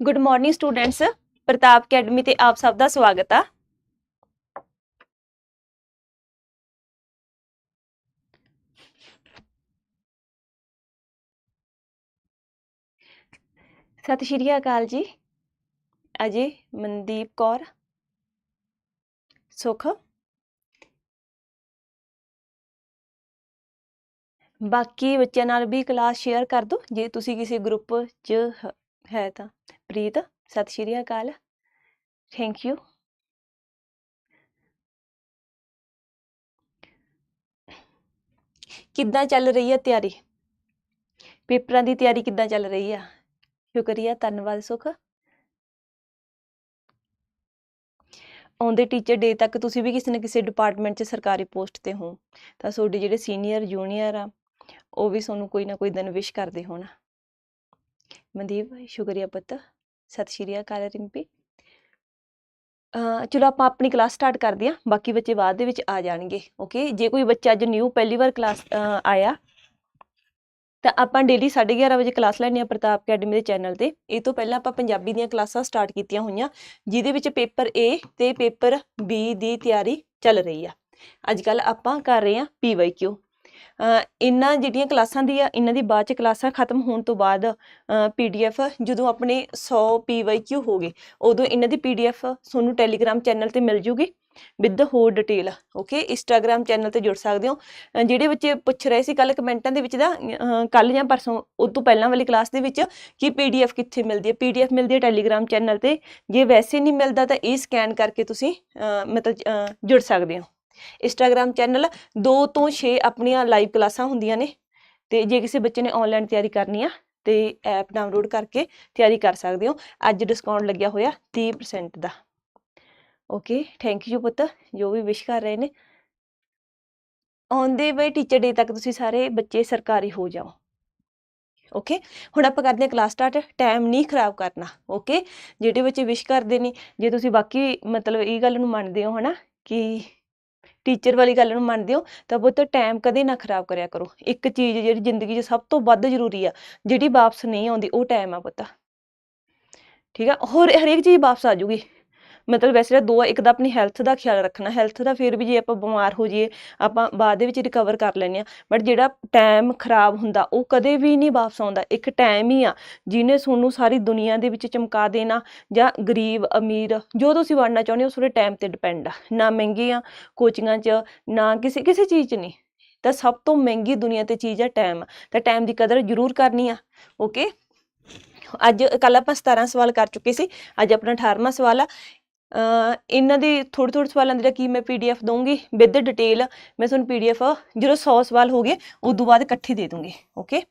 Good morning students Pratap academy ਤੇ ਆਪ ਸਭ ਦਾ ਸਵਾਗਤ ਆ। ਸਤਿ ਸ਼੍ਰੀ ਅਕਾਲ ਜੀ। ਅਜੇ ਮਨਦੀਪ ਕੌਰ। ਸੁਖ। ਬਾਕੀ ਬੱਚਿਆਂ ਨਾਲ ਵੀ ਕਲਾਸ ਸ਼ੇਅਰ ਕਰ ਦਿਓ ਜੇ ਤੁਸੀਂ ਕਿਸੇ ਗਰੁੱਪ 'ਚ ਹੈ ਤਾਂ। ਪ੍ਰੀਤ, ਸਤਿ ਸ਼੍ਰੀ ਅਕਾਲ। ਥੈਂਕ ਯੂ ਕਿੱਦਾਂ ਚੱਲ ਰਹੀ ਹੈ ਤਿਆਰੀ? ਪੇਪਰਾਂ ਦੀ ਤਿਆਰੀ ਕਿੱਦਾਂ ਚੱਲ ਰਹੀ ਆ? ਸ਼ੁਕਰੀਆ, ਧੰਨਵਾਦ, ਸੁਖ। ਆਉਂਦੇ ਟੀਚਰ ਡੇ ਤੱਕ ਤੁਸੀਂ ਵੀ ਕਿਸੇ ਨਾ ਕਿਸੇ ਡਿਪਾਰਟਮੈਂਟ 'ਚ ਸਰਕਾਰੀ ਪੋਸਟ ਤੇ ਹੋ ਤਾਂ ਤੁਹਾਡੇ ਜਿਹੜੇ ਸੀਨੀਅਰ ਜੂਨੀਅਰ ਆ, ਉਹ ਵੀ ਤੁਹਾਨੂੰ ਕੋਈ ਨਾ ਕੋਈ ਦਿਨ ਵਿਸ਼ ਕਰਦੇ ਹੋਣ। ਮਨਦੀਪ ਸ਼ੁਕਰੀਆ ਪੁੱਤ, ਸਤਿ ਸ਼੍ਰੀ ਅਕਾਲ ਰਿੰਪੀ। ਅਹ ਚਲੋ ਆਪਾਂ ਆਪਣੀ ਕਲਾਸ ਸਟਾਰਟ ਕਰਦੇ ਹਾਂ, ਬਾਕੀ ਬੱਚੇ ਬਾਅਦ ਦੇ ਵਿੱਚ ਆ ਜਾਣਗੇ ਓਕੇ ਜੇ ਕੋਈ ਬੱਚਾ ਅੱਜ ਨਿਊ ਪਹਿਲੀ ਵਾਰ ਕਲਾਸ ਆਇਆ, ਤਾਂ ਆਪਾਂ ਡੇਲੀ 11:30 ਵਜੇ ਕਲਾਸ ਲੈਣੀ ਆ ਪ੍ਰਤਾਪ ਅਕੈਡਮੀ ਦੇ ਚੈਨਲ ਤੇ। ਇਹ ਤੋਂ ਪਹਿਲਾਂ ਆਪਾਂ ਪੰਜਾਬੀ ਦੀਆਂ ਕਲਾਸਾਂ ਸਟਾਰਟ ਕੀਤੀਆਂ ਹੋਈਆਂ, ਜਿਹਦੇ ਵਿੱਚ ਪੇਪਰ A ਤੇ ਪੇਪਰ B ਦੀ ਤਿਆਰੀ ਚੱਲ ਰਹੀ ਆ। ਅੱਜ ਕੱਲ ਆਪਾਂ ਕਰ ਰਹੇ ਆ PYQ ਅ ਇਹਨਾਂ ਜਿਹੜੀਆਂ ਕਲਾਸਾਂ ਦੀ ਆ, ਇਹਨਾਂ ਦੀ ਬਾਅਦ ਚ ਕਲਾਸਾਂ ਖਤਮ ਹੋਣ ਤੋਂ ਬਾਅਦ ਪੀਡੀਐਫ ਜਦੋਂ ਆਪਣੇ 100 PYQ ਹੋ ਗਏ, ਉਦੋਂ ਇਹਨਾਂ ਦੀ ਪੀਡੀਐਫ ਤੁਹਾਨੂੰ ਟੈਲੀਗ੍ਰਾਮ ਚੈਨਲ ਤੇ ਮਿਲ ਜੂਗੀ ਵਿਦ ਹੋਰ ਡਿਟੇਲ ਓਕੇ ਇੰਸਟਾਗ੍ਰਾਮ ਚੈਨਲ ਤੇ ਜੁੜ ਸਕਦੇ ਹੋ। ਜਿਹੜੇ ਬੱਚੇ ਪੁੱਛ ਰਹੇ ਸੀ ਕੱਲ ਕਮੈਂਟਾਂ ਦੇ ਵਿੱਚ ਦਾ ਕੱਲ ਜਾਂ ਪਰਸੋਂ ਉਸ ਤੋਂ ਪਹਿਲਾਂ ਵਾਲੀ ਕਲਾਸ ਦੇ ਵਿੱਚ ਕਿ ਪੀਡੀਐਫ ਕਿੱਥੇ ਮਿਲਦੀ ਹੈ? ਪੀਡੀਐਫ ਮਿਲਦੀ ਹੈ ਟੈਲੀਗ੍ਰਾਮ ਚੈਨਲ ਤੇ। ਜੇ ਵੈਸੇ ਨਹੀਂ ਮਿਲਦਾ ਤਾਂ ਇਹ ਸਕੈਨ ਕਰਕੇ ਤੁਸੀਂ ਮਤਲਬ ਜੁੜ ਸਕਦੇ ਹੋ। ਇੰਸਟਾਗ੍ਰਾਮ ਚੈਨਲ 2 ਤੋਂ 6 ਆਪਣੀਆਂ ਲਾਈਵ ਕਲਾਸਾਂ ਹੁੰਦੀਆਂ ਨੇ। ਤੇ ਜੇ ਕਿਸੇ ਬੱਚੇ ਨੇ ਆਨਲਾਈਨ ਤਿਆਰੀ ਕਰਨੀ ਆ, ਤੇ ਐਪ ਡਾਊਨਲੋਡ ਕਰਕੇ ਤਿਆਰੀ ਕਰ ਸਕਦੇ ਹੋ। ਅੱਜ ਡਿਸਕਾਊਂਟ ਲੱਗਿਆ ਹੋਇਆ 30% ਦਾ। ਓਕੇ ਥੈਂਕ ਯੂ ਪੁੱਤ, ਜੋ ਵੀ ਵਿਸ਼ ਕਰ ਰਹੇ ਨੇ। ਆਉਂਦੇ ਵੇ ਟੀਚਰ ਡੇ ਤੱਕ ਤੁਸੀਂ ਸਾਰੇ ਬੱਚੇ ਸਰਕਾਰੀ ਹੋ ਜਾਓ। ਓਕੇ ਹੁਣ ਆਪਾਂ ਕਰਦੇ ਹਾਂ ਕਲਾਸ ਸਟਾਰਟ ਟਾਈਮ ਨਹੀਂ ਖਰਾਬ ਕਰਨਾ। ਓਕੇ ਜਿਹੜੇ ਬੱਚੇ ਵਿਸ਼ ਕਰਦੇ ਨੇ, ਜੇ ਤੁਸੀਂ ਬਾਕੀ ਮਤਲਬ ਇਹ ਗੱਲ ਨੂੰ ਮੰਨਦੇ ਹੋ ਹਨਾ, ਕਿ ਟੀਚਰ ਵਾਲੀ ਗੱਲ ਨੂੰ ਮੰਨਦੇ ਹੋ, ਤਾਂ ਪੁੱਤ ਟਾਈਮ ਕਦੇ ਨਾ ਖਰਾਬ ਕਰਿਆ ਕਰੋ। ਇੱਕ ਚੀਜ਼ ਜਿਹੜੀ ਜ਼ਿੰਦਗੀ 'ਚ ਸਭ ਤੋਂ ਵੱਧ ਜ਼ਰੂਰੀ ਆ, ਜਿਹੜੀ ਵਾਪਸ ਨਹੀਂ ਆਉਂਦੀ, ਉਹ ਟਾਈਮ ਆ ਪੁੱਤ। ਠੀਕ ਆ? ਹੋਰ ਹਰੇਕ ਚੀਜ਼ ਵਾਪਸ ਆ ਜੂਗੀ ਮਤਲਬ ਵੈਸੇ ਤਾਂ ਦੋ ਆ ਇੱਕ ਤਾਂ ਆਪਣੀ ਹੈਲਥ ਦਾ ਖਿਆਲ ਰੱਖਣਾ ਹੈਲਥ ਦਾ ਫਿਰ ਵੀ ਜੇ ਆਪਾਂ ਬਿਮਾਰ ਹੋ ਜਾਈਏ, ਆਪਾਂ ਬਾਅਦ ਦੇ ਵਿੱਚ ਰਿਕਵਰ ਕਰ ਲੈਂਦੇ ਆ ਬਟ ਜਿਹੜਾ ਟਾਈਮ ਖਰਾਬ ਹੁੰਦਾ, ਉਹ ਕਦੇ ਵੀ ਨਹੀਂ ਵਾਪਸ ਆਉਂਦਾ। ਇੱਕ ਟਾਈਮ ਹੀ ਆ, ਜਿਹਨੇ ਤੁਹਾਨੂੰ ਸਾਰੀ ਦੁਨੀਆ ਦੇ ਵਿੱਚ ਚਮਕਾ ਦੇਣਾ ਜਾਂ ਗਰੀਬ, ਅਮੀਰ, ਜੋ ਤੁਸੀਂ ਬਣਨਾ ਚਾਹੁੰਦੇ ਹੋ, ਉਸ ਦੇ ਟਾਈਮ ਤੇ ਡਿਪੈਂਡ ਆ। ਨਾ ਮਹਿੰਗੀਆਂ ਕੋਚਿੰਗਾਂ 'ਚ, ਨਾ ਕਿਸੇ ਕਿਸੇ ਚੀਜ਼ 'ਚ ਨਹੀਂ। ਤਾਂ ਸਭ ਤੋਂ ਮਹਿੰਗੀ ਦੁਨੀਆ ਤੇ ਚੀਜ਼ ਹੈ ਟਾਈਮ ਤਾਂ ਟਾਈਮ ਦੀ ਕਦਰ ਜ਼ਰੂਰ ਕਰਨੀ ਆ। ਓਕੇ ਅੱਜ ਕੱਲ ਆਪਾਂ 17 ਸਵਾਲ ਕਰ ਚੁੱਕੇ ਸੀ। ਅੱਜ ਆਪਣਾ 18ਵਾਂ ਸਵਾਲ ਆ। ਇਹਨਾਂ ਦੇ ਥੋੜੇ ਥੋੜੇ ਸਵਾਲਾਂ ਦੇ ਜਿਹੜਾ ਕੀ ਮੈਂ ਪੀਡੀਐਫ ਦਊਂਗੀ ਵਿਦ ਡਿਟੇਲ ਮੈਂ ਤੁਹਾਨੂੰ ਪੀਡੀਐਫ ਜਦੋਂ 100 ਸਵਾਲ ਹੋ ਗਏ, ਉਦੋਂ ਬਾਅਦ ਇਕੱਠੇ ਦੇ ਦੂੰਗੀ ਓਕੇ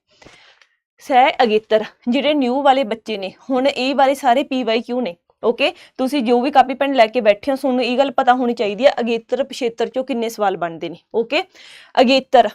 ਸਹਿ ਅਗੇਤਰ, ਜਿਹੜੇ ਨਿਊ ਵਾਲੇ ਬੱਚੇ ਨੇ, ਹੁਣ ਇਹ ਵਾਲੇ ਸਾਰੇ ਪੀਵਾਈਕਿਊ ਨੇ ਓਕੇ ਤੁਸੀਂ ਜੋ ਵੀ ਕਾਪੀ ਪੈਨ ਲੈ ਕੇ ਬੈਠੇ ਹੋ, ਤੁਹਾਨੂੰ ਇਹ ਗੱਲ ਪਤਾ ਹੋਣੀ ਚਾਹੀਦੀ ਹੈ, ਅਗੇਤਰ, ਪਿਛੇਤਰ ਚੋਂ ਕਿੰਨੇ ਸਵਾਲ ਬਣਦੇ ਨੇ ਓਕੇ ਅਗੇਤਰ